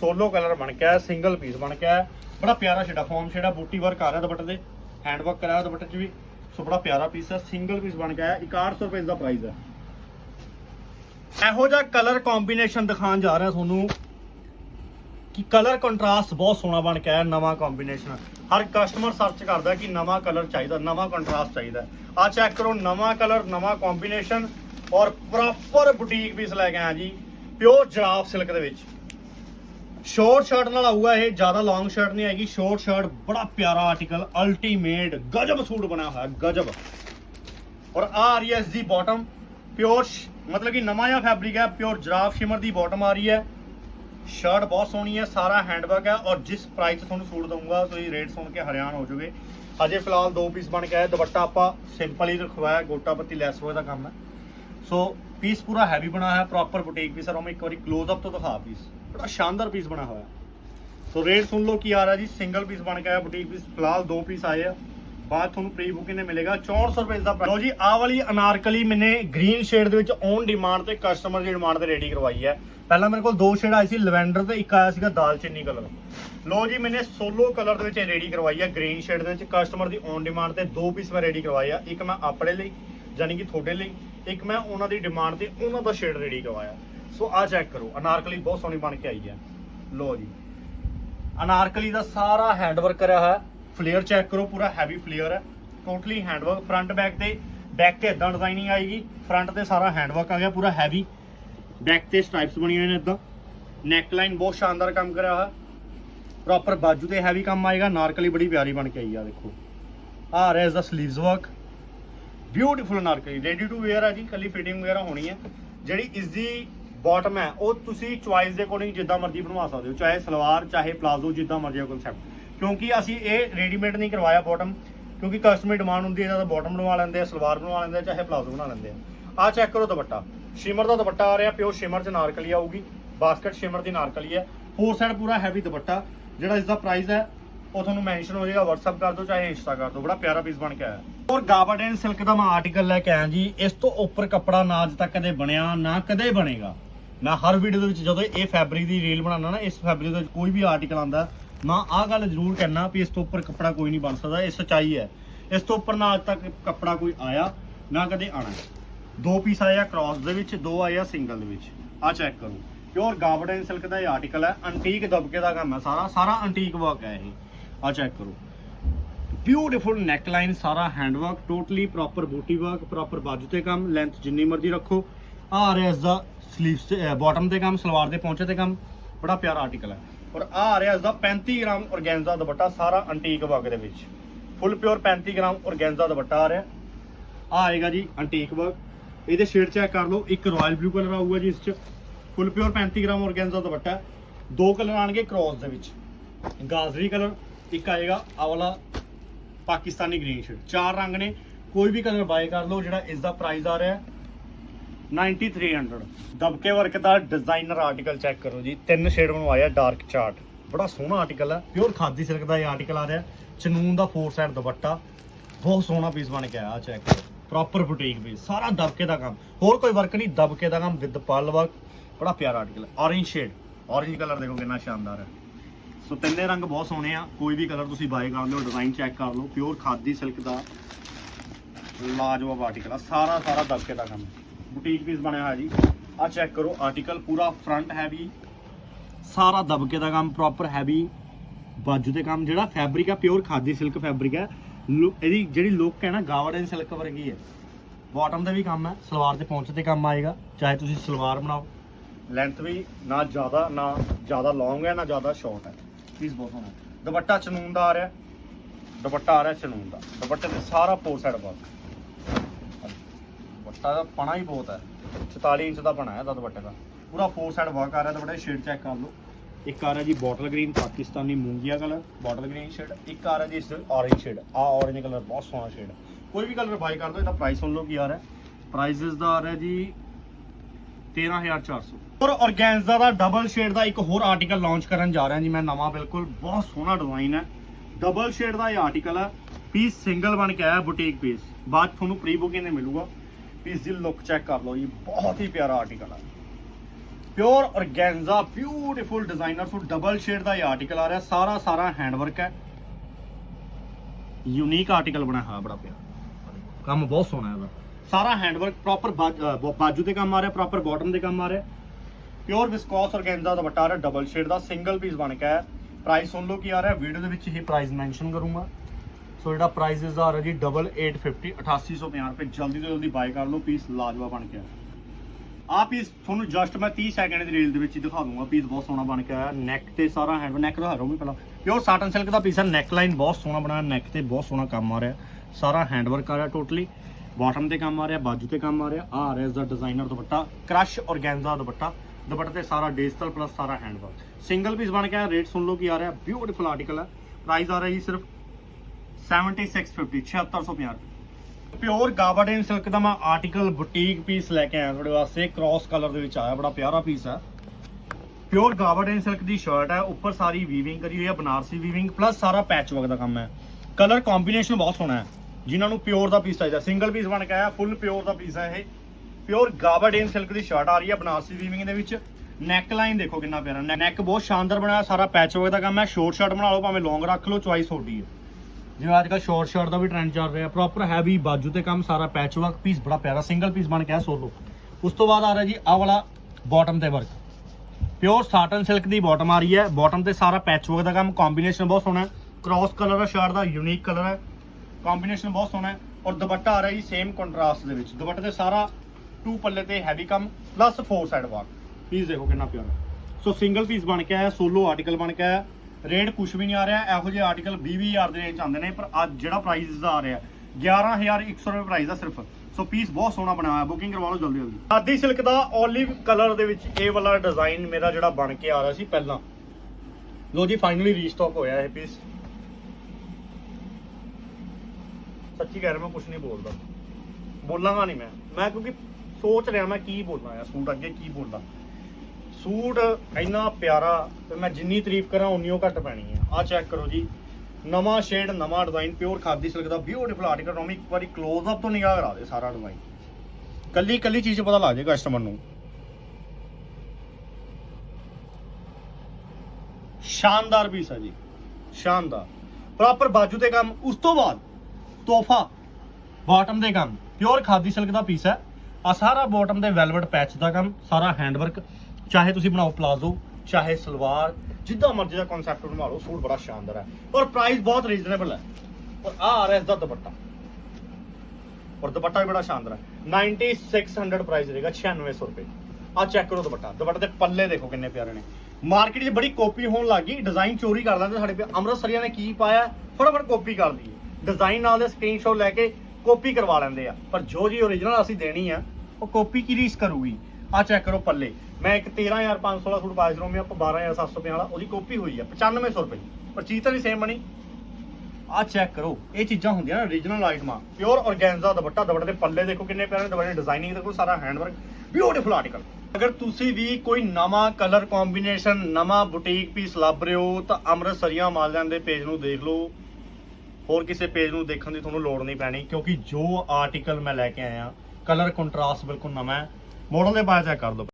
ਸੋਲੋ ਕਲਰ ਬਣ ਕੇ ਆਇਆ ਸਿੰਗਲ ਪੀਸ ਬਣ ਕੇ ਆਇਆ। ਬੜਾ ਪਿਆਰਾ ਛੇੜਾ ਫਾਰਮ ਛੇੜਾ ਬੂਟੀ ਵਰਕ ਆ ਰਿਹਾ ਦੁਪੱਟੇ ਦੇ ਹੈਂਡ ਵਰਕ ਕਰਾਇਆ ਦੁਪੱਟੇ 'ਚ ਵੀ। ਸੋ ਬੜਾ ਪਿਆਰਾ ਪੀਸ ਹੈ। ਸਿੰਗਲ ਪੀਸ ਬਣ ਕੇ ਆਇਆ। 6100 ਰੁਪਏ ਦਾ ਪ੍ਰਾਈਸ ਹੈ। ਇਹੋ ਜਿਹਾ ਕਲਰ ਕੰਬੀਨੇਸ਼ਨ ਦਿਖਾਉਣ ਜਾ ਰਿਹਾ ਤੁਹਾਨੂੰ ਕਿ ਕਲਰ ਕੰਟਰਾਸਟ ਬਹੁਤ ਸੋਹਣਾ ਬਣ ਕੇ ਆਇਆ, ਨਵਾਂ ਕੰਬੀਨੇਸ਼ਨ ਹਰ ਕਸਟਮਰ ਸਰਚ ਕਰਦਾ ਕਿ ਨਵਾਂ ਕਲਰ ਚਾਹੀਦਾ, ਨਵਾਂ ਕੰਟਰਾਸਟ ਚਾਹੀਦਾ। ਆ ਚੈੱਕ ਕਰੋ, ਨਵਾਂ ਕਲਰ ਨਵਾਂ ਕੰਬੀਨੇਸ਼ਨ ਔਰ ਪ੍ਰੋਪਰ ਬੁਟੀਕ ਪੀਸ ਲੈ ਕੇ ਆਇਆ ਜੀ ਪਿਓਰ ਜਰਾਫ ਸਿਲਕ ਦੇ ਵਿੱਚ। ਸ਼ੋਰਟ ਸ਼ਰਟ ਨਾਲ ਆਊਗਾ ਇਹ, ਜ਼ਿਆਦਾ ਲੌਂਗ ਸ਼ਰਟ ਨਹੀਂ ਹੈਗੀ ਸ਼ੋਰਟ ਸ਼ਰਟ ਬੜਾ ਪਿਆਰਾ ਆਰਟੀਕਲ ਅਲਟੀਮੇਟ ਗਜਬ ਸੂਟ ਬਣਿਆ ਹੋਇਆ, ਗਜਬ। ਔਰ ਆ ਆ ਰਹੀ ਹੈ ਇਸ ਦੀ ਬਾਟਮ ਪਿਓਰ ਮਤਲਬ ਕਿ ਨਵਾਂ ਜਿਹਾ ਫੈਬਰਿਕ ਹੈ ਪਿਓਰ ਜਰਾਫ ਸ਼ਿਮਰ ਦੀ ਬਾਟਮ ਆ ਰਹੀ ਹੈ। ਸ਼ਰਟ ਬਹੁਤ ਸੋਹਣੀ ਹੈ, ਸਾਰਾ ਹੈਂਡਵਰਕ ਹੈ ਔਰ ਜਿਸ ਪ੍ਰਾਈਸ ਤੁਹਾਨੂੰ ਸੂਟ ਦਊਂਗਾ, ਤੁਸੀਂ ਰੇਟ ਸੁਣ ਕੇ ਹੈਰਾਨ ਹੋ ਜਾਓਗੇ। ਅਜੇ ਫਿਲਹਾਲ ਦੋ ਪੀਸ ਬਣ ਕੇ ਆਏ, ਦੁਪੱਟਾ ਆਪਾਂ ਸਿੰਪਲ ਹੀ ਰਖਵਾਇਆ, ਗੋਟਾ ਪੱਤੀ ਲੈਸ ਹੋਏ ਦਾ ਕੰਮ ਹੈ। ਸੋ ਪੀਸ ਪੂਰਾ ਹੈਵੀ ਬਣਾ ਹੈ ਪ੍ਰੋਪਰ ਬੁਟੀਕ ਪੀਸ ਹੈ, ਰੋਮ ਇੱਕ ਵਾਰੀ ক্লোਜ਼ ਅਪ ਤੋਂ ਦਿਖਾ ਪੀਸ ਬੜਾ ਸ਼ਾਨਦਾਰ ਪੀਸ ਬਣਾ ਹੋਇਆ। ਸੋ ਰੇਟ ਸੁਣ ਲਓ ਕੀ ਆ ਰਿਹਾ ਜੀ ਸਿੰਗਲ ਪੀਸ ਬਣ ਕੇ ਆਇਆ ਬੁਟੀਕ ਪੀਸ ਫਿਲਹਾਲ ਦੋ ਪੀਸ ਆਏ ਆ। ਬਾਅਦ ਤੁਹਾਨੂੰ ਪ੍ਰੀ ਬੁਕਿੰਗ ਨੇ ਮਿਲੇਗਾ 6400 ਰੁਪਏ ਦਾ ਲੋ ਜੀ, ਆਹ ਵਾਲੀ ਅਨਾਰਕਲੀ ਮੈਨੇ ਗ੍ਰੀਨ ਸ਼ੇਡ ਦੇ ਵਿੱਚ ਔਨ ਡਿਮਾਂਡ ਤੇ ਕਸਟਮਰ ਦੀ ਡਿਮਾਂਡ ਤੇ ਰੈਡੀ ਕਰਵਾਈ ਹੈ। ਪਹਿਲਾਂ ਮੇਰੇ ਕੋਲ ਦੋ ਸ਼ੇਡ ਆਏ ਸੀ, ਲਵੈਂਡਰ ਤੇ ਇੱਕ ਆਇਆ ਸੀਗਾ ਦਾਲਚੀਨੀ ਕਲਰ। ਲੋ ਜੀ, ਮੈਨੇ ਸੋਲੋ ਕਲਰ ਦੇ ਵਿੱਚ ਰੈਡੀ ਕਰਵਾਈ ਹੈ ਗ੍ਰੀਨ ਸ਼ੇਡ ਦੇ ਵਿੱਚ ਕਸਟਮਰ ਦੀ ਔਨ ਡਿਮਾਂਡ ਤੇ ਦੋ ਪੀਸ ਮੈਂ ਰੈਡੀ ਕਰਵਾਏ ਆ, ਇੱਕ ਮੈਂ ਆਪਣੇ ਲਈ ਯਾਨੀ ਕਿ ਤੁਹਾਡੇ ਲਈ, ਇੱਕ ਮੈਂ ਉਹਨਾਂ ਦੀ ਡਿਮਾਂਡ ਤੇ ਉਹਨਾਂ ਦਾ ਸ਼ੇਡ ਰੈਡੀ ਕਰਵਾਇਆ। ਸੋ ਆ ਚੈੱਕ ਕਰੋ, ਅਨਾਰਕਲੀ ਬਹੁਤ ਸੋਹਣੀ ਬਣ ਕੇ ਆਈ ਹੈ ਲੋ ਜੀ, ਅਨਾਰਕਲੀ ਦਾ ਸਾਰਾ ਹੈਂਡਵਰਕ ਕਰਿਆ ਹੋਇਆ, ਫਲੇਅਰ ਚੈੱਕ ਕਰੋ, ਪੂਰਾ ਹੈਵੀ ਫਲੇਅਰ ਹੈ ਟੋਟਲੀ ਹੈਂਡਵਰਕ ਫਰੰਟ ਬੈਕ ਤੇ ਬੈਕ ਤੇ ਇਦਾਂ ਡਿਜ਼ਾਈਨਿੰਗ ਆਏਗੀ ਫਰੰਟ ਤੇ ਸਾਰਾ ਹੈਂਡਵਰਕ ਆ ਗਿਆ, ਪੂਰਾ ਹੈਵੀ ਬੈਕ ਤੇ ਸਟ੍ਰਾਈਪਸ ਬਣੀਆਂ ਨੇ ਇਦਾਂ ਨੈਕ ਲਾਈਨ ਬਹੁਤ ਸ਼ਾਨਦਾਰ ਕੰਮ ਕਰਿਆ ਹੋਇਆ। ਪ੍ਰੋਪਰ ਬਾਜੂ ਤੇ ਹੈਵੀ ਕੰਮ ਆਏਗਾ। ਨਾਰਕਲੀ ਬੜੀ ਪਿਆਰੀ ਬਣ ਕੇ ਆਈ ਆ, ਦੇਖੋ। ਆ ਰਿਹਾ ਇਸ ਦਾ sleeves work beautiful anarkali. Ready to wear ਆ ਜੀ। ਕੱਲੀ ਫਿਟਿੰਗ ਵਗੈਰਾ ਹੋਣੀ ਹੈ ਜਿਹੜੀ ਇਸ ਦੀ ਬਾਟਮ ਹੈ, ਉਹ ਤੁਸੀਂ ਚੁਆਇਸ ਦੇ ਅਕੋਰਡਿੰਗ ਜਿੱਦਾਂ ਮਰਜ਼ੀ ਬਣਵਾ ਸਕਦੇ ਹੋ। ਚਾਹੇ ਸਲਵਾਰ, ਚਾਹੇ ਪਲਾਜ਼ੋ ਜਿੱਦਾਂ ਮਰਜ਼ੀ ਕਨਸੈਪਟ ਕਿਉਂਕਿ ਅਸੀਂ ਇਹ ਰੈਡੀਮੇਡ ਨਹੀਂ ਕਰਵਾਇਆ ਬਾਟਮ ਕਿਉਂਕਿ ਕਸਟਮਰ ਡਿਮਾਂਡ ਹੁੰਦੀ ਹੈ ਤਾਂ ਬਾਟਮ ਬਣਵਾ ਲੈਂਦੇ ਆ, ਸਲਵਾਰ ਬਣਵਾ ਲੈਂਦੇ ਆ, ਚਾਹੇ ਪਲਾਜ਼ੋ ਬਣਾ ਲੈਂਦੇ ਆ। ਆ ਚੈੱਕ ਕਰੋ ਦੁਪੱਟਾ। ਸ਼ਿਮਰ ਦਾ ਦੁਪੱਟਾ ਆ ਰਿਹਾ, ਪਿਓ ਸ਼ਿਮਰ ਚ ਨਾਰਕਲੀ ਆਊਗੀ, ਬਾਸਕਟ ਸ਼ਿਮਰ ਦੀ ਨਾਰਕਲੀ ਹੈ। ਫੋਰ ਸਾਈਡ ਪੂਰਾ ਹੈਵੀ ਦੁਪੱਟਾ, ਜਿਹੜਾ ਇਸ ਦਾ ਪ੍ਰਾਈਸ ਹੈ, ਉਹ ਤੁਹਾਨੂੰ ਮੈਂਸ਼ਨ ਹੋ ਜਾਏਗਾ, WhatsApp ਕਰ ਦਿਓ, ਚਾਹੇ ਇੰਸਟਾ ਕਰ ਦਿਓ, ਬੜਾ ਪਿਆਰਾ ਪੀਸ ਬਣ ਕੇ ਆਇਆ। ਔਰ ਗਾਬਰਡਨ ਸਿਲਕ ਦਾ ਮੈਂ ਆਰਟੀਕਲ ਲੈ ਕੇ ਆਇਆ ਜੀ, ਇਸ ਤੋਂ ਉੱਪਰ ਕੱਪੜਾ ਨਾ ਅੱਜ ਤੱਕ ਕਦੇ ਬਣਿਆ, ਨਾ ਕਦੇ ਬਣੇਗਾ। ਮੈਂ ਹਰ ਵੀਡੀਓ ਦੇ ਵਿੱਚ ਜਦੋਂ ਇਹ ਫੈਬਰਿਕ ਦੀ ਰੀਲ ਬਣਾਉਣਾ ਨਾ, ਇਸ ਫੈਬਰਿਕ ਦੇ ਵਿੱਚ ਕੋਈ ਵੀ ਆਰਟੀਕਲ ਆਂਦਾ ਮੈਂ ਆਹ ਗੱਲ ਜ਼ਰੂਰ ਕਹਿਣਾ ਵੀ ਇਸ ਤੋਂ ਉੱਪਰ ਕੱਪੜਾ ਕੋਈ ਨਹੀਂ ਬਣ ਸਕਦਾ, ਇਹ ਸੱਚਾਈ ਹੈ। ਇਸ ਤੋਂ ਉੱਪਰ ਨਾ ਅੱਜ ਤੱਕ ਕੱਪੜਾ ਕੋਈ ਆਇਆ, ਨਾ ਕਦੇ ਆਣਾ ਦੋ ਪੀਸ ਆਏ ਆ ਕ੍ਰਾਸ ਦੇ ਵਿੱਚ, ਦੋ ਆਏ ਆ ਸਿੰਗਲ ਦੇ ਵਿੱਚ। ਆ ਚੈੱਕ ਕਰੋ। ਪਿਓਰ ਗਾਬਰਡਨ ਸਿਲਕ ਦਾ ਇਹ ਆਰਟੀਕਲ ਹੈ। ਅੰਟੀਕ ਦਬਕੇ ਦਾ ਕੰਮ ਹੈ ਸਾਰਾ। ਸਾਰਾ ਅੰਟੀਕ ਵਰਕ ਹੈ ਇਹ। ਆ ਚੈੱਕ ਕਰੋ। ਬਿਊਟੀਫੁਲ ਨੈਕਲਾਈਨ ਸਾਰਾ ਹੈਂਡ ਵਰਕ ਟੋਟਲੀ ਪ੍ਰੋਪਰ ਬੂਟੀ ਵਰਕ ਪ੍ਰੋਪਰ ਬਾਜੂ ਤੇ ਕੰਮ ਲੈਂਥ ਜਿੰਨੀ ਮਰਜ਼ੀ ਰੱਖੋ। ਆ ਆ ਰਿਹਾ ਇਸ ਦਾ ਸਲੀਵਸ ਤੇ ਬਾਟਮ ਤੇ ਕੰਮ, ਸਲਵਾਰ ਦੇ ਪਹੁੰਚੇ ਤੇ ਕੰਮ। ਬੜਾ ਪਿਆਰਾ ਆਰਟੀਕਲ ਹੈ। ਔਰ ਆ ਆ ਰਿਹਾ ਇਸ ਦਾ 35 ਗ੍ਰਾਮ ਔਰਗੈਂਜ਼ਾ ਦੁਪੱਟਾ, ਸਾਰਾ ਐਂਟੀਕ ਵਰਕ ਦੇ ਵਿੱਚ। Full pure 35 gram organza dupatta ਆ ਰਿਹਾ। ਆ ਆਏਗਾ ਜੀ ਐਂਟੀਕ ਵਰਕ ਇਹਦੇ ਸ਼ੇਡ ਚੈੱਕ ਕਰ ਲਓ। ਇੱਕ ਰਾਇਲ ਬਲੂ ਕਲਰ ਆਊਗਾ ਜੀ ਇਸ ਚ। Full pure 35 gram organza dupatta. ਦੋ ਕਲਰ ਆਣਗੇ ਕ੍ਰੋਸ ਦੇ ਵਿੱਚ। ਗਾਜ਼ਰੀ ਕਲਰ ਇੱਕ ਆਏਗਾ ਆ ਵਾਲਾ ਪਾਕਿਸਤਾਨੀ ਗ੍ਰੀਨ ਸ਼ੇਡ ਚਾਰ ਰੰਗ ਨੇ। ਕੋਈ ਵੀ ਕਲਰ ਬਾਏ ਕਰ ਲਓ, ਜਿਹੜਾ ਇਸ ਦਾ ਪ੍ਰਾਈਸ ਆ ਰਿਹਾ। ਹੈ 9300 ਦਬਕੇ ਵਰਕ ਦਾ ਡਿਜ਼ਾਈਨਰ ਆਰਟੀਕਲ ਚੈੱਕ ਕਰੋ ਜੀ। ਤਿੰਨ ਸ਼ੇਡ ਬਣਵਾਇਆ ਡਾਰਕ ਚਾਰਟ ਬੜਾ ਸੋਹਣਾ ਆਰਟੀਕਲ ਹੈ ਪਿਓਰ ਖਾਦੀ ਸਿਲਕ ਦਾ ਇਹ ਆਰਟੀਕਲ ਆ ਰਿਹਾ। ਚਨੂਨ ਦਾ ਫੋਰ ਸਾਈਡ ਦੁਪੱਟਾ। ਬਹੁਤ ਸੋਹਣਾ ਪੀਸ ਬਣ ਕੇ ਆਇਆ ਚੈੱਕ ਕਰੋ। ਪ੍ਰੋਪਰ ਬੁਟੀਕ ਪੀਸ ਸਾਰਾ ਦਬਕੇ ਦਾ ਕੰਮ। ਹੋਰ ਕੋਈ ਵਰਕ ਨਹੀਂ, ਦਬਕੇ ਦਾ ਕੰਮ ਵਿਦ ਪਲ ਵਰਕ ਬੜਾ ਪਿਆਰਾ article orange shade orange colour ਦੇਖੋ ਕਿੰਨਾ ਸ਼ਾਨਦਾਰ ਹੈ। ਸੋ ਤਿੰਨੇ ਰੰਗ ਬਹੁਤ ਸੋਹਣੇ ਆ। ਕੋਈ ਵੀ ਕਲਰ ਤੁਸੀਂ ਬਾਏ ਕਰ ਲਓ ਡਿਜ਼ਾਈਨ ਚੈੱਕ ਕਰ ਲਓ। ਪਿਓਰ ਖਾਦੀ ਸਿਲਕ ਦਾ ਲਾਜਵਾਬ ਆਰਟੀਕਲ ਆ। ਸਾਰਾ ਸਾਰਾ ਦਬਕੇ ਦਾ ਕੰਮ। ਬੁਟੀਕ ਪੀਸ ਬਣਿਆ ਹੋਇਆ ਜੀ। ਆ ਚੈੱਕ ਕਰੋ ਆਰਟੀਕਲ ਪੂਰਾ ਫਰੰਟ ਹੈਵੀ ਸਾਰਾ ਦਬਕੇ ਦਾ ਕੰਮ ਪ੍ਰੋਪਰ ਹੈਵੀ ਬਾਜੂ ਦੇ ਕੰਮ। ਜਿਹੜਾ ਫੈਬਰਿਕ ਆ ਪਿਓਰ ਖਾਦੀ ਸਿਲਕ ਫੈਬਰਿਕ ਹੈ। ਇਹਦੀ ਜਿਹੜੀ ਲੁੱਕ ਹੈ ਨਾ ਗਾਵਰਡਨ ਸਿਲਕ ਵਰਗੀ ਹੈ। ਬਾਟਮ ਤੇ ਵੀ ਕੰਮ ਹੈ, ਸਲਵਾਰ ਤੇ ਪਹੁੰਚ ਤੇ ਕੰਮ ਆਏਗਾ, ਚਾਹੇ ਤੁਸੀਂ ਸਲਵਾਰ ਬਣਾਓ। ਲੈਂਥ ਵੀ ਨਾ ਜ਼ਿਆਦਾ ਨਾ ਜ਼ਿਆਦਾ ਲੌਂਗ ਹੈ, ਨਾ ਜ਼ਿਆਦਾ ਸ਼ਾਰਟ ਹੈ। ਪੀਸ ਬਹੁਤ ਸੋਹਣਾ ਦੁਪੱਟਾ ਚਨੂਨ ਦਾ ਆ ਰਿਹਾ। ਦੁਪੱਟਾ ਆ ਰਿਹਾ ਚਨੂਨ ਦਾ। ਦੁਪੱਟੇ ਤੇ ਸਾਰਾ ਫੋਰ ਸਾਈਡ ਵਰਕ ਦੁਪੱਟਾ ਦਾ ਪਣਾ ਹੀ ਬਹੁਤ ਹੈ। 44 ਇੰਚ ਦਾ ਪਣਾ ਹੈ ਦਾ ਦੁਪੱਟੇ ਦਾ। ਪੂਰਾ ਫੋਰ ਸਾਈਡ ਵਰਕ ਆ ਰਿਹਾ, ਦੁਪੱਟੇ ਸ਼ੇਡ ਚੈੱਕ ਕਰ ਲਓ। ਇੱਕ ਆ ਰਿਹਾ ਜੀ ਬੋਟਲ ਗ੍ਰੀਨ ਪਾਕਿਸਤਾਨੀ ਮੂੰਗੀਆ ਕਲਰ, ਬੋਟਲ ਗ੍ਰੀਨ ਸ਼ੇਡ ਇੱਕ ਆ ਰਿਹਾ ਜੀ ਇਸ ਔਰੇਂਜ ਸ਼ੇਡ ਆ ਔਰੇਂਜ ਕਲਰ ਬਹੁਤ ਸੋਹਣਾ ਸ਼ੇਡ ਕੋਈ ਵੀ ਕਲਰ ਬਾਈ ਕਰ ਦੋ ਇਹਦਾ ਪ੍ਰਾਈਸ ਸੁਣ ਲਓ ਕੀ ਆ ਰਿਹਾ? ਪ੍ਰਾਈਸਸ ਦਾ ਆ ਰਿਹਾ ਜੀ 13400 ਔਰ ਔਰਗੈਂਜ਼ਾ ਦਾ ਡਬਲ ਸ਼ੇਡ ਦਾ ਇੱਕ ਹੋਰ ਆਰਟੀਕਲ ਲਾਂਚ ਕਰਨ ਜਾ ਰਿਹਾ ਜੀ ਮੈਂ ਨਵਾਂ, ਬਿਲਕੁਲ ਬਹੁਤ ਸੋਹਣਾ ਡਿਜ਼ਾਈਨ ਹੈ। ਡਬਲ ਸ਼ੇਡ ਦਾ ਇਹ ਆਰਟੀਕਲ ਹੈ ਪੀਸ ਸਿੰਗਲ ਬਣ ਕੇ ਆਇਆ ਬੁਟੀਕ ਪੀਸ ਬਾਅਦ 'ਚ ਤੁਹਾਨੂੰ ਪ੍ਰੀ ਬੁਕਿੰਗ ਤੇ ਮਿਲੂਗਾ। ਪੀਸ ਦੀ ਲੁੱਕ ਚੈੱਕ ਕਰ ਲਓ ਜੀ, ਬਹੁਤ ਹੀ ਪਿਆਰਾ ਆਰਟੀਕਲ ਹੈ। Pure organza beautiful designer so double shade ਦਾ ਇਹ ਆਰਟੀਕਲ ਆ ਰਿਹਾ। ਸਾਰਾ ਸਾਰਾ ਹੈਂਡਵਰਕ ਹੈ। ਯੂਨੀਕ ਆਰਟੀਕਲ ਬਣਾਇਆ ਹੋਇਆ, ਬੜਾ ਪਿਆਰਾ। ਕੰਮ ਬਹੁਤ ਸੋਹਣਾ ਹੈ ਇਹਦਾ। ਸਾਰਾ ਹੈਂਡਵਰਕ ਪ੍ਰੋਪਰ ਬਾਜੂ ਤੇ ਕੰਮ ਆ ਰਿਹਾ ਪ੍ਰੋਪਰ ਬਾਟਮ ਤੇ ਕੰਮ ਆ ਰਿਹਾ। ਪਿਓਰ ਵਿਸਕੋਸ ਔਰਗੈਂਜ਼ਾ ਦਾ ਵੱਟਾ ਆ ਰਿਹਾ ਡਬਲ ਸ਼ੇਡ ਦਾ ਸਿੰਗਲ ਪੀਸ ਬਣ ਕੇ ਆਇਆ ਪ੍ਰਾਈਸ ਸੁਣ ਲਓ ਕੀ ਆ ਰਿਹਾ ਵੀਡੀਓ ਦੇ ਵਿੱਚ ਹੀ ਪ੍ਰਾਈਸ ਮੈਂਸ਼ਨ ਕਰੂੰਗਾ। ਸੋ ਜਿਹੜਾ ਪ੍ਰਾਈਸ ਇਸ ਦਾ ਆ ਰਿਹਾ ਜੀ ਡਬਲ 850 8850 ਰੁਪਏ। ਜਲਦੀ ਤੋਂ ਜਲਦੀ ਬਾਈ ਕਰ ਲਓ ਪੀਸ ਲਾਜਵਾ ਬਣ ਕੇ ਆਇਆ ਆ ਪੀਸ ਤੁਹਾਨੂੰ ਜਸਟ ਮੈਂ 30 ਸੈਕਿੰਡ ਦੀ ਰੀਲ ਦੇ ਵਿੱਚ ਹੀ ਦਿਖਾ ਦੂੰਗਾ। ਪੀਸ ਬਹੁਤ ਸੋਹਣਾ ਬਣ ਕੇ ਆਇਆ। ਨੈਕ ਤੇ ਸਾਰਾ ਹੈਂਡ ਨੈਕ ਦਾ ਹਰੋ ਵੀ ਪਹਿਲਾਂ। ਪਿਓਰ ਸਾਟਨ ਸਿਲਕ ਦਾ ਪੀਸ ਹੈ ਨੈਕ ਲਾਈਨ ਬਹੁਤ ਸੋਹਣਾ ਬਣਾਇਆ। ਨੈਕ ਤੇ ਬਹੁਤ ਸੋਹਣਾ ਕੰਮ ਆ ਰਿਹਾ। ਸਾਰਾ ਹੈਂਡ ਵਰਕ ਆ ਰਿਹਾ ਟੋਟਲੀ ਬਾਟਮ ਤੇ ਕੰਮ ਆ ਰਿਹਾ, ਬਾਜੂ ਤੇ ਕੰਮ ਆ ਰਿਹਾ। ਆ ਰਿਹਾ ਇਸ ਦਾ designer dupatta. Crush organza dupatta. ਦੁਪੱਟੇ ਤੇ ਸਾਰਾ ਡਿਜੀਟਲ ਪਲੱਸ ਸਾਰਾ ਹੈਂਡ ਵਰਕ ਸਿੰਗਲ ਪੀਸ ਬਣ ਕੇ ਆਇਆ। ਰੇਟ ਸੁਣ ਲਓ ਕੀ ਆ ਰਿਹਾ। ਬਿਊਟੀਫੁਲ ਆਰਟੀਕਲ ਹੈ ਪ੍ਰਾਈਸ ਆ ਰਿਹਾ ਜੀ ਸਿਰਫ 7650 7650 ਪਿਓਰ ਗਾਬਾਰਡਨ ਸਿਲਕ ਦਾ ਮੈਂ ਆਰਟੀਕਲ ਬੁਟੀਕ ਪੀਸ ਲੈ ਕੇ ਆਇਆ ਤੁਹਾਡੇ ਵਾਸਤੇ ਕ੍ਰਾਸ ਕਲਰ ਦੇ ਵਿੱਚ ਆਇਆ, ਬੜਾ ਪਿਆਰਾ ਪੀਸ ਹੈ। ਪਿਓਰ ਗਾਬਾਰਡਨ ਸਿਲਕ ਦੀ ਸ਼ਰਟ ਹੈ, ਉੱਪਰ ਸਾਰੀ ਵੀਵਿੰਗ ਕਰੀ ਹੋਈ ਹੈ, ਬਨਾਰਸੀ ਵੀਵਿੰਗ ਪਲੱਸ ਸਾਰਾ ਪੈਚ ਵਰਕ ਦਾ ਕੰਮ ਹੈ। ਕਲਰ ਕੰਬੀਨੇਸ਼ਨ ਬਹੁਤ ਸੋਹਣਾ ਹੈ, ਜਿਨ੍ਹਾਂ ਨੂੰ ਪਿਓਰ ਦਾ ਪੀਸ ਚਾਹੀਦਾ ਸਿੰਗਲ ਪੀਸ ਬਣ ਕੇ ਆਇਆ ਫੁੱਲ ਪਿਓਰ ਦਾ ਪੀਸ ਹੈ ਇਹ। ਪਿਓਰ ਗਾਬਾਰਡਨ ਸਿਲਕ ਦੀ ਸ਼ਰਟ ਆ ਰਹੀ ਹੈ ਬਨਾਰਸੀ ਵੀਵਿੰਗ ਦੇ ਵਿੱਚ। ਨੈਕ ਲਾਈਨ ਦੇਖੋ ਕਿੰਨਾ ਪਿਆਰਾ ਨੈਕ ਬਹੁਤ ਸ਼ਾਨਦਾਰ ਬਣਾਇਆ ਸਾਰਾ ਪੈਚ ਵਰਕ ਦਾ ਕੰਮ ਹੈ। ਸ਼ੋਰਟ ਸ਼ਰਟ ਬਣਾ ਲਓ, ਭਾਵੇਂ ਲੌਂਗ ਰੱਖ ਲਓ ਚੁਆਇਸ ਤੁਹਾਡੀ ਹੈ। ਜਿਵੇਂ ਅੱਜ ਕੱਲ੍ਹ ਸ਼ਾਰਟ ਸ਼ਰਟ ਦਾ ਵੀ ਟ੍ਰੈਂਡ ਚੱਲ ਰਿਹਾ ਪ੍ਰੋਪਰ ਹੈਵੀ ਬਾਜੂ ਤੇ ਕੰਮ, ਸਾਰਾ ਪੈਚ ਵਰਕ ਪੀਸ ਬੜਾ ਪਿਆਰਾ ਸਿੰਗਲ ਪੀਸ ਬਣ ਕੇ ਆਇਆ ਸੋਲੋ ਉਸ ਤੋਂ ਬਾਅਦ ਆ ਰਿਹਾ ਜੀ ਆ ਵਾਲਾ ਬਾਟਮ ਤੇ ਵਰਕ ਪਿਓਰ ਸਾਟਨ ਸਿਲਕ ਦੀ ਬਾਟਮ ਆ ਰਹੀ ਹੈ। ਬਾਟਮ ਤੇ ਸਾਰਾ ਪੈਚ ਵਰਕ ਦਾ ਕੰਮ ਕੰਬੀਨੇਸ਼ਨ ਬਹੁਤ ਸੋਹਣਾ ਹੈ। ਕ੍ਰਾਸ ਕਲਰ ਹੈ ਸ਼ਰਟ ਦਾ ਯੂਨੀਕ ਕਲਰ ਹੈ। ਕੰਬੀਨੇਸ਼ਨ ਬਹੁਤ ਸੋਹਣਾ ਹੈ। ਔਰ ਦੁਪੱਟਾ ਆ ਰਿਹਾ ਜੀ ਸੇਮ ਕੰਟਰਾਸਟ ਦੇ ਵਿੱਚ। ਦੁਪੱਟੇ ਤੇ ਸਾਰਾ ਟੂ ਪੱਲੇ ਤੇ ਹੈਵੀ ਕੰਮ plus four side work piece ਦੇਖੋ ਕਿੰਨਾ ਪਿਆਰਾ। ਸੋ ਸਿੰਗਲ ਪੀਸ ਬਣ ਕੇ ਆਇਆ ਸੋਲੋ ਆਰਟੀਕਲ ਬਣ ਕੇ ਆਇਆ। ਰੇਟ ਕੁਝ ਵੀ ਨਹੀਂ ਆ ਰਿਹਾ, ਇਹੋ ਜਿਹੇ ਆਰਟੀਕਲ 20000 ਦੇ ਰੇਂਜ ਆਉਂਦੇ ਨੇ, ਪਰ ਅੱਜ ਜਿਹੜਾ ਪ੍ਰਾਈਸ ਦਾ ਆ ਰਿਹਾ 11100 ਰੁਪਏ ਪ੍ਰਾਈਸ ਦਾ ਸਿਰਫ। ਸੋ ਪੀਸ ਬਹੁਤ ਸੋਹਣਾ ਬਣਾਇਆ ਹੋਇਆ ਬੁਕਿੰਗ ਕਰਵਾ ਲਓ ਜਲਦੀ ਜਲਦੀ ਖਾਦੀ ਸਿਲਕ ਦਾ 올ਿਵ ਕਲਰ ਦੇ ਵਿੱਚ ਇਹ ਵਾਲਾ ਡਿਜ਼ਾਈਨ ਮੇਰਾ ਜਿਹੜਾ ਬਣ ਕੇ ਆ ਰਿਹਾ ਸੀ ਪਹਿਲਾਂ। ਲੋ ਜੀ ਫਾਈਨਲੀ ਰੀਸਟਾਕ ਹੋਇਆ ਇਹ ਪੀਸ ਸੱਚੀ ਕਹਿ ਰਿਹਾ ਮੈਂ ਕੁਝ ਨਹੀਂ ਬੋਲਦਾ। ਬੋਲਾਂਗਾ ਨਹੀਂ ਮੈਂ। ਮੈਂ ਕਿਉਂਕਿ ਸੋਚ ਰਿਹਾ ਮੈਂ ਕੀ ਬੋਲਾਂ ਆ ਸੂਟ ਅੱਗੇ ਕੀ ਬੋਲਾਂ। ਸੂਟ ਇੰਨਾ ਪਿਆਰਾ ਤੇ ਮੈਂ ਜਿੰਨੀ ਤਾਰੀਫ ਕਰਾਂ ਉਨੀ ਉਹ ਘੱਟ ਪੈਣੀ ਆ। ਆ ਚੈੱਕ ਕਰੋ ਜੀ। ਨਵਾਂ ਸ਼ੇਡ ਨਵਾਂ ਡਿਜ਼ਾਈਨ ਪਿਓਰ ਖਾਦੀ ਸਿਲਕ ਦਾ ਬਿਊਟੀਫੁਲ ਆਰਟੀਕਲ ਰੋਮੀ ਇੱਕ ਵਾਰੀ ক্লোਜ਼ ਅਪ ਤੋਂ ਨਿਗਾਹ ਕਰਾ ਦੇ ਸਾਰਾ ਡਿਜ਼ਾਈਨ ਕੱਲੀ ਕੱਲੀ ਚੀਜ਼ ਪਤਾ ਲੱਗ ਜਾਏ ਕਸਟਮਰ ਨੂੰ। ਸ਼ਾਨਦਾਰ ਪੀਸ ਹੈ ਜੀ। ਸ਼ਾਨਦਾਰ। ਪ੍ਰੋਪਰ ਬਾਜੂ ਤੇ ਕੰਮ। ਉਸ ਤੋਂ ਬਾਅਦ ਤੋਹਫਾ। ਬਾਟਮ ਦੇ ਕੰਮ। ਪਿਓਰ ਖਾਦੀ ਸਿਲਕ ਦਾ ਪੀਸ ਹੈ ਆ ਸਾਰਾ ਬਾਟਮ ਦੇ ਵੈਲਵਟ ਪੈਚ ਦਾ ਕੰਮ। ਸਾਰਾ ਹੈਂਡਵਰਕ ਚਾਹੇ ਤੁਸੀਂ ਬਣਾਓ ਪਲਾਜ਼ੋ, ਚਾਹੇ ਸਲਵਾਰ, ਜਿੱਦਾਂ ਮਰਜ਼ੀ ਦਾ ਕਨਸੈਪਟ ਬਣਾ ਲਓ, ਸੂਟ ਬੜਾ ਸ਼ਾਨਦਾਰ ਹੈ। ਔਰ ਪ੍ਰਾਈਸ ਬਹੁਤ ਰੀਜ਼ਨੇਬਲ ਹੈ। ਔਰ ਆ ਆ ਰਿਹਾ ਇਸ ਦਾ ਦੁਪੱਟਾ। ਔਰ ਦੁਪੱਟਾ ਵੀ ਬੜਾ ਸ਼ਾਨਦਾਰ ਹੈ। 9600 ਪ੍ਰਾਈਸ ਰਹੇਗਾ 9600 ਰੁਪਏ। ਆ ਚੈੱਕ ਕਰੋ ਦੁਪੱਟਾ। ਦੁਪੱਟੇ ਦੇ ਪੱਲੇ ਦੇਖੋ ਕਿੰਨੇ ਪਿਆਰੇ ਨੇ। ਮਾਰਕੀਟ 'ਚ ਬੜੀ ਕਾਪੀ ਹੋਣ ਲੱਗੀ ਡਿਜ਼ਾਈਨ ਚੋਰੀ ਕਰ ਲੈਂਦੇ ਸਾਡੇ ਅੰਮ੍ਰਿਤਸਰੀਆਂ ਨੇ ਕੀ ਪਾਇਆ? ਫਟਾਫਟ ਕਾਪੀ ਕਰ ਲਈ ਡਿਜ਼ਾਈਨ ਨਾਲ ਦੇ ਸਕਰੀਨਸ਼ਾਟ ਲੈ ਕੇ ਕਾਪੀ ਕਰਵਾ ਲੈਂਦੇ ਆ। ਪਰ ਜੋ ਜੀ ਓਰੀਜਨਲ ਅਸੀਂ ਦੇਣੀ ਆ, ਉਹ ਕਾਪੀ ਕੀ ਰੀਸ ਕਰੂਗੀ? ਆ ਚੈੱਕ ਕਰੋ ਪੱਲੇ। ਮੈਂ ਇੱਕ 13500 ਵਾਲਾ ਸੂਟ ਪਾਇਆ ਸੀ, ਰੋਮੀ, ਆਪਾਂ 12750 ਵਾਲਾ, ਉਹਦੀ ਕਾਪੀ ਹੋਈ ਆ 9500 ਰੁਪਏ ਪਰ ਚੀਜ਼ ਤਾਂ ਨਹੀਂ ਸੇਮ ਬਣੀ। ਆ ਚੈੱਕ ਕਰੋ, ਇਹ ਚੀਜ਼ਾਂ ਹੁੰਦੀਆਂ ਨਾ origignal ਆਈਟਮਾਂ ਪਿਓਰ ਔਰਗੈਂਜ਼ਾ ਦੁਪੱਟਾ, ਦੁਪੱਟੇ ਦੇ ਪੱਲੇ ਦੇਖੋ ਕਿੰਨੇ ਪਿਆਰੇ ਦੁਪੱਟੇ ਡਿਜ਼ਾਈਨਿੰਗ ਦੇਖੋ, ਸਾਰਾ ਹੈਂਡਵਰਕ ਬਿਊਟੀਫੁਲ ਆਰਟੀਕਲ ਅਗਰ ਤੁਸੀਂ ਵੀ ਕੋਈ ਨਵਾਂ ਕਲਰ ਕੰਬੀਨੇਸ਼ਨ ਨਵਾਂ ਬੁਟੀਕ ਪੀਸ ਲੱਭ ਰਹੇ ਹੋ, ਤਾਂ ਅੰਮ੍ਰਿਤਸਰੀਆਂ ਮਾਲਿਆਂ ਦੇ ਪੇਜ ਨੂੰ ਦੇਖ ਲਓ। ਹੋਰ ਕਿਸੇ ਪੇਜ ਨੂੰ ਦੇਖਣ ਦੀ ਤੁਹਾਨੂੰ ਲੋੜ ਨਹੀਂ ਪੈਣੀ, ਕਿਉਂਕਿ ਜੋ ਆਰਟੀਕਲ ਮੈਂ ਲੈ ਕੇ ਆਇਆ ਕਲਰ ਕੰਟਰਾਸਟ ਬਿਲਕੁਲ ਨਵਾਂ ਹੈ। ਮਾਡਲ ਦੇ ਬਾਅਦ ਚੈੱਕ ਕਰ ਲਓ।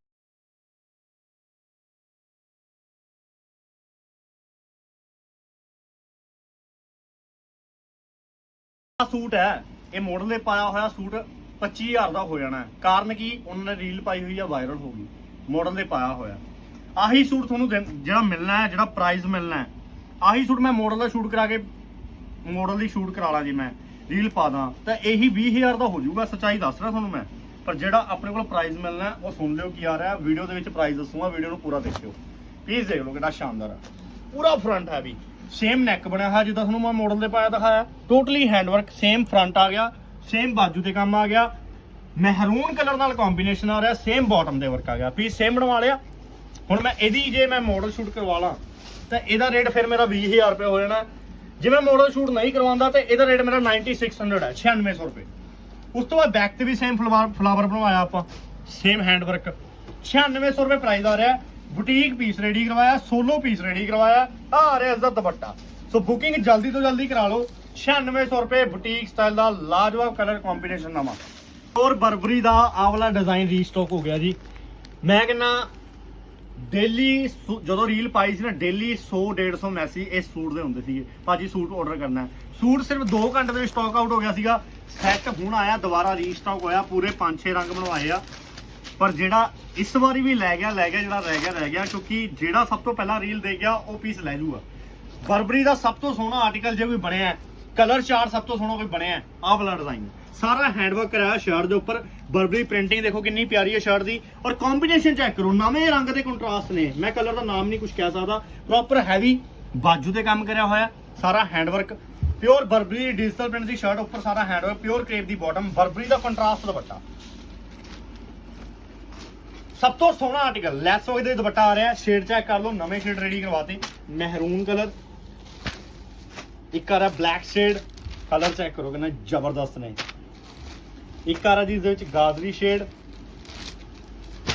ਸੂਟ ਹੈ, ਇਹ ਮਾਡਲ ਦੇ ਪਾਇਆ ਹੋਇਆ ਸੂਟ 25000 ਦਾ ਹੋ ਜਾਣਾ ਕਾਰਨ ਕੀ? ਉਹਨਾਂ ਨੇ ਰੀਲ ਪਾਈ ਹੋਈ ਆ ਵਾਇਰਲ ਹੋ ਗਈ। ਮਾਡਲ ਦੇ ਪਾਇਆ ਹੋਇਆ। ਆਹੀ ਸੂਟ ਤੁਹਾਨੂੰ ਜਿਹੜਾ ਮਿਲਣਾ ਹੈ, ਜਿਹੜਾ ਪ੍ਰਾਈਸ ਮਿਲਣਾ ਹੈ, ਆਹੀ ਸੂਟ ਮੈਂ ਮਾਡਲ ਦਾ ਸ਼ੂਟ ਕਰਾ ਕੇ ਮਾਡਲ ਦੀ ਸ਼ੂਟ ਕਰਾ ਲਾਂ ਜੀ ਮੈਂ ਰੀਲ ਪਾ ਦਾਂ। ਤਾਂ ਇਹੀ 20000 ਦਾ ਹੋ ਜਾਊਗਾ, ਸੱਚਾਈ ਦੱਸ ਰਿਹਾ ਤੁਹਾਨੂੰ ਮੈਂ। ਪਰ ਜਿਹੜਾ ਆਪਣੇ ਕੋਲ ਪ੍ਰਾਈਜ਼ ਮਿਲਣਾ ਉਹ ਸੁਣ ਲਿਓ ਕੀ ਆ ਰਿਹਾ ਵੀਡੀਓ ਦੇ ਵਿੱਚ ਪ੍ਰਾਈਜ਼ ਦੱਸੂਗਾ ਵੀਡੀਓ ਨੂੰ ਪੂਰਾ ਦੇਖਿਓ। ਪਲੀਜ਼ ਦੇਖ ਲਓ ਕਿੰਨਾ ਸ਼ਾਨਦਾਰ ਹੈ। ਪੂਰਾ ਫਰੰਟ ਹੈ ਵੀ। ਸੇਮ ਨੈਕ ਬਣਿਆ ਹੋਇਆ, ਜਿੱਦਾਂ ਤੁਹਾਨੂੰ ਮੈਂ ਮਾਡਲ ਦੇ ਪਾਇਆ ਦਿਖਾਇਆ। ਟੋਟਲੀ ਹੈਂਡਵਰਕ ਸੇਮ ਫਰੰਟ ਆ ਗਿਆ ਸੇਮ ਬਾਜੂ ਤੇ ਕੰਮ ਆ ਗਿਆ। ਮਹਿਰੂਨ ਕਲਰ ਨਾਲ ਕੰਬੀਨੇਸ਼ਨ ਆ ਰਿਹਾ ਸੇਮ ਬਾਟਮ ਦੇ ਵਰਕ ਆ ਗਿਆ। ਪੀਸ ਸੇਮ ਬਣਵਾ ਲਿਆ। ਹੁਣ ਮੈਂ ਇਹਦੀ ਜੇ ਮੈਂ ਮਾਡਲ ਸ਼ੂਟ ਕਰਵਾ ਲਾਂ, ਤਾਂ ਇਹਦਾ ਰੇਟ ਫਿਰ ਮੇਰਾ 20000 ਰੁਪਏ ਹੋ ਜਾਣਾ। ਜੇ ਮੈਂ ਮਾਡਲ ਸ਼ੂਟ ਨਹੀਂ ਕਰਵਾਉਂਦਾ, ਤਾਂ ਇਹਦਾ ਰੇਟ ਮੇਰਾ 9600 ਹੈ 9600 ਰੁਪਏ। ਉਸ ਤੋਂ ਬਾਅਦ ਬੈਕ ਤੇ ਵੀ ਸੇਮ ਫਲਾਵਰ ਫਲਾਵਰ ਬਣਵਾਇਆ ਆਪਾਂ ਸੇਮ ਹੈਂਡ ਵਰਕ 9600 ਰੁਪਏ ਪ੍ਰਾਈਸ ਆ ਰਿਹਾ। ਬੁਟੀਕ ਪੀਸ ਰੈਡੀ ਕਰਵਾਇਆ ਸੋਲੋ ਪੀਸ ਰੈਡੀ ਕਰਵਾਇਆ, ਆ ਰਿਹਾ ਇਸ ਦਾ ਦੁਪੱਟਾ। ਸੋ ਬੁਕਿੰਗ ਜਲਦੀ ਤੋਂ ਜਲਦੀ ਕਰਾ ਲਓ। 9600 ਰੁਪਏ ਬੁਟੀਕ ਸਟਾਈਲ ਦਾ ਲਾਜਵਾਬ ਕਲਰ ਕੰਬੀਨੇਸ਼ਨ ਨਵਾਂ। ਹੋਰ ਬਰਬਰੀ ਦਾ ਆਵਲਾ ਵਾਲਾ ਡਿਜ਼ਾਈਨ ਰੀਸਟਾਕ ਹੋ ਗਿਆ ਜੀ। ਮੈਂ ਕਹਿੰਦਾ ਡੇਲੀ ਜਦੋਂ ਰੀਲ ਪਾਈ ਸੀ ਨਾ ਡੇਲੀ 100 150 ਮੈਸੇਜ ਇਸ ਸੂਟ ਦੇ ਹੁੰਦੇ ਸੀਗੇ। ਭਾਜੀ, ਸੂਟ ਆਰਡਰ ਕਰਨਾ ਹੈ। ਸੂਟ ਸਿਰਫ 2 ਘੰਟੇ ਦੇ ਵਿੱਚ ਸਟਾਕ ਆਊਟ ਹੋ ਗਿਆ ਸੀਗਾ। ਸੈੱਟ ਹੁਣ ਆਇਆ, ਦੁਬਾਰਾ ਰੀਸਟਾਕ ਹੋਇਆ, ਪੂਰੇ 5-6 ਰੰਗ ਬਣਵਾਏ ਆ। ਪਰ ਜਿਹੜਾ ਇਸ ਵਾਰੀ ਵੀ ਲੈ ਗਿਆ ਲੈ ਗਿਆ, ਜਿਹੜਾ ਰਹਿ ਗਿਆ ਰਹਿ ਗਿਆ, ਕਿਉਂਕਿ ਜਿਹੜਾ ਸਭ ਤੋਂ ਪਹਿਲਾਂ ਰੀਲ ਦੇ ਗਿਆ, ਉਹ ਪੀਸ ਲੈ ਜੂਗਾ। ਬਰਬਰੀ ਦਾ ਸਭ ਤੋਂ ਸੋਹਣਾ ਆਰਟੀਕਲ ਜੇ ਕੋਈ ਬਣਿਆ ਕਲਰ ਚਾਰਟ ਸਭ ਤੋਂ ਸੋਹਣਾ ਕੋਈ ਬਣਿਆ ਆਹ ਵਾਲਾ ਡਿਜ਼ਾਈਨ ਸਾਰਾ ਹੈਂਡਵਰਕ ਕਰਾਇਆ ਸ਼ਰਟ ਦੇ ਉੱਪਰ। ਬਰਬਰੀ ਪ੍ਰਿੰਟਿੰਗ ਦੇਖੋ ਕਿੰਨੀ ਪਿਆਰੀ ਹੈ ਸ਼ਰਟ ਦੀ। ਔਰ ਕੰਬੀਨੇਸ਼ਨ ਚੈੱਕ ਕਰੋ, ਨਵੇਂ ਰੰਗ ਦੇ ਕੰਟਰਾਸਟ ਨੇ। ਮੈਂ ਕਲਰ ਦਾ ਨਾਮ ਨਹੀਂ ਕੁਝ ਕਹਿ ਸਕਦਾ। ਪ੍ਰੋਪਰ ਹੈਵੀ ਬਾਜੂ ਤੇ ਕੰਮ ਕਰਿਆ ਹੋਇਆ, ਸਾਰਾ handwork pure Burberry digital print ਦੀ ਸ਼ਰਟ ਉੱਪਰ ਸਾਰਾ ਹੈਂਡਵਰਕ ਪਿਓਰ ਕ੍ਰੇਪ ਦੀ ਬਾਟਮ ਬਰਬਰੀ ਦਾ ਕੰਟਰਾਸਟ ਦੁਪੱਟਾ। ਸਭ ਤੋਂ ਸੋਹਣਾ ਆਰਟੀਕਲ ਲੈਸ ਵਰਕ ਦੇ ਦੁਪੱਟਾ ਆ ਰਿਹਾ ਸ਼ੇਡ ਚੈੱਕ ਕਰ ਲਓ, ਨਵੇਂ ਸ਼ੇਡ ਰੈਡੀ ਕਰਵਾਤੇ। ਮਹਿਰੂਨ ਕਲਰ ਇੱਕ ਆ ਰਿਹਾ ਬਲੈਕ ਸ਼ੇਡ ਕਲਰ ਚੈੱਕ ਕਰੋ ਕਿੰਨਾ ਜ਼ਬਰਦਸਤ ਨੇ। ਇੱਕ ਆ ਰਿਹਾ ਜੀ ਇਸ ਦੇ ਵਿੱਚ ਗਾਜ਼ਰੀ ਸ਼ੇਡ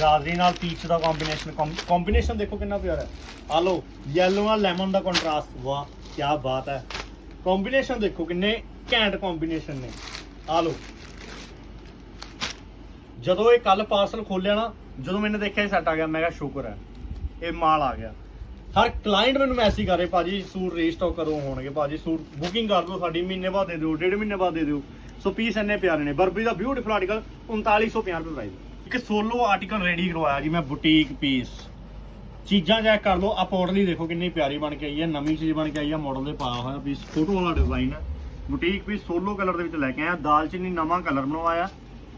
ਗਾਜ਼ਰੀ ਨਾਲ ਪੀਚ ਦਾ ਕੰਬੀਨੇਸ਼ਨ ਕੰਬੀਨੇਸ਼ਨ ਦੇਖੋ ਕਿੰਨਾ ਪਿਆਰਾ ਹੈ। ਆ ਲਓ ਯੈਲੋ ਨਾਲ ਲੈਮਨ ਦਾ ਕੰਟਰਾਸਟ ਵਾਹ ਕੀ ਬਾਤ ਹੈ। ਕੰਬੀਨੇਸ਼ਨ ਦੇਖੋ ਕਿੰਨੇ ਘੈਂਟ ਕੰਬੀਨੇਸ਼ਨ ਨੇ। ਆ ਲਓ। ਜਦੋਂ ਇਹ ਕੱਲ ਪਾਰਸਲ ਖੋਲਿਆ ਨਾ ਜਦੋਂ ਮੈंने ਦੇਖਿਆ ਸੈੱਟ ਆ ਗਿਆ, ਮੈਂ ਕਿਹਾ ਸ਼ੁਕਰ ਹੈ, ਇਹ ਮਾਲ ਆ ਗਿਆ। ਹਰ ਕਲਾਇੰਟ ਮੈਨੂੰ ਮੈਸੇਜ ਕਰ ਕਰੇ ਭਾਜੀ, ਸੂਟ ਰੀਸਟਾਕ ਕਰੋ ਹੋਣਗੇ, ਭਾਜੀ, ਸੂਟ ਬੁਕਿੰਗ ਕਰ ਦਿਓ ਸਾਡੀ, ਮਹੀਨੇ ਬਾਅਦ ਦੇ ਦਿਓ, ਡੇਢ ਮਹੀਨੇ ਬਾਅਦ ਦੇ ਦਿਓ। ਸੋ ਪੀਸ ਇੰਨੇ ਪਿਆਰੇ ਨੇ। ਬਰਬੀ ਦਾ ਬਿਊਟੀਫੁਲ ਆਰਟੀਕਲ 3950 ਰੁਪਏ ਪ੍ਰਾਈਸ ਇੱਕ ਸੋਲੋ ਆਰਟੀਕਲ ਰੈਡੀ ਕਰਵਾਇਆ ਜੀ ਮੈਂ ਬੁਟੀਕ ਪੀਸ ਚੀਜ਼ਾਂ ਚੈੱਕ ਕਰ ਲਓ ਆ ਪੌੜਲੀ ਦੇਖੋ ਕਿੰਨੀ ਪਿਆਰੀ ਬਣ ਕੇ ਆਈ ਹੈ, ਨਵੀਂ ਚੀਜ਼ ਬਣ ਕੇ ਆਈ ਹੈ ਮਾਡਲ ਦੇ ਪਾਇਆ ਹੋਇਆ ਪੀਸ ਫੋਟੋ ਵਾਲਾ ਡਿਜ਼ਾਈਨ ਹੈ। ਬੁਟੀਕ ਪੀਸ ਸੋਲੋ ਕਲਰ ਦੇ ਵਿੱਚ ਲੈ ਕੇ ਆਇਆ, ਦਾਲਚੀਨੀ ਨਵਾਂ ਕਲਰ ਬਣਵਾਇਆ,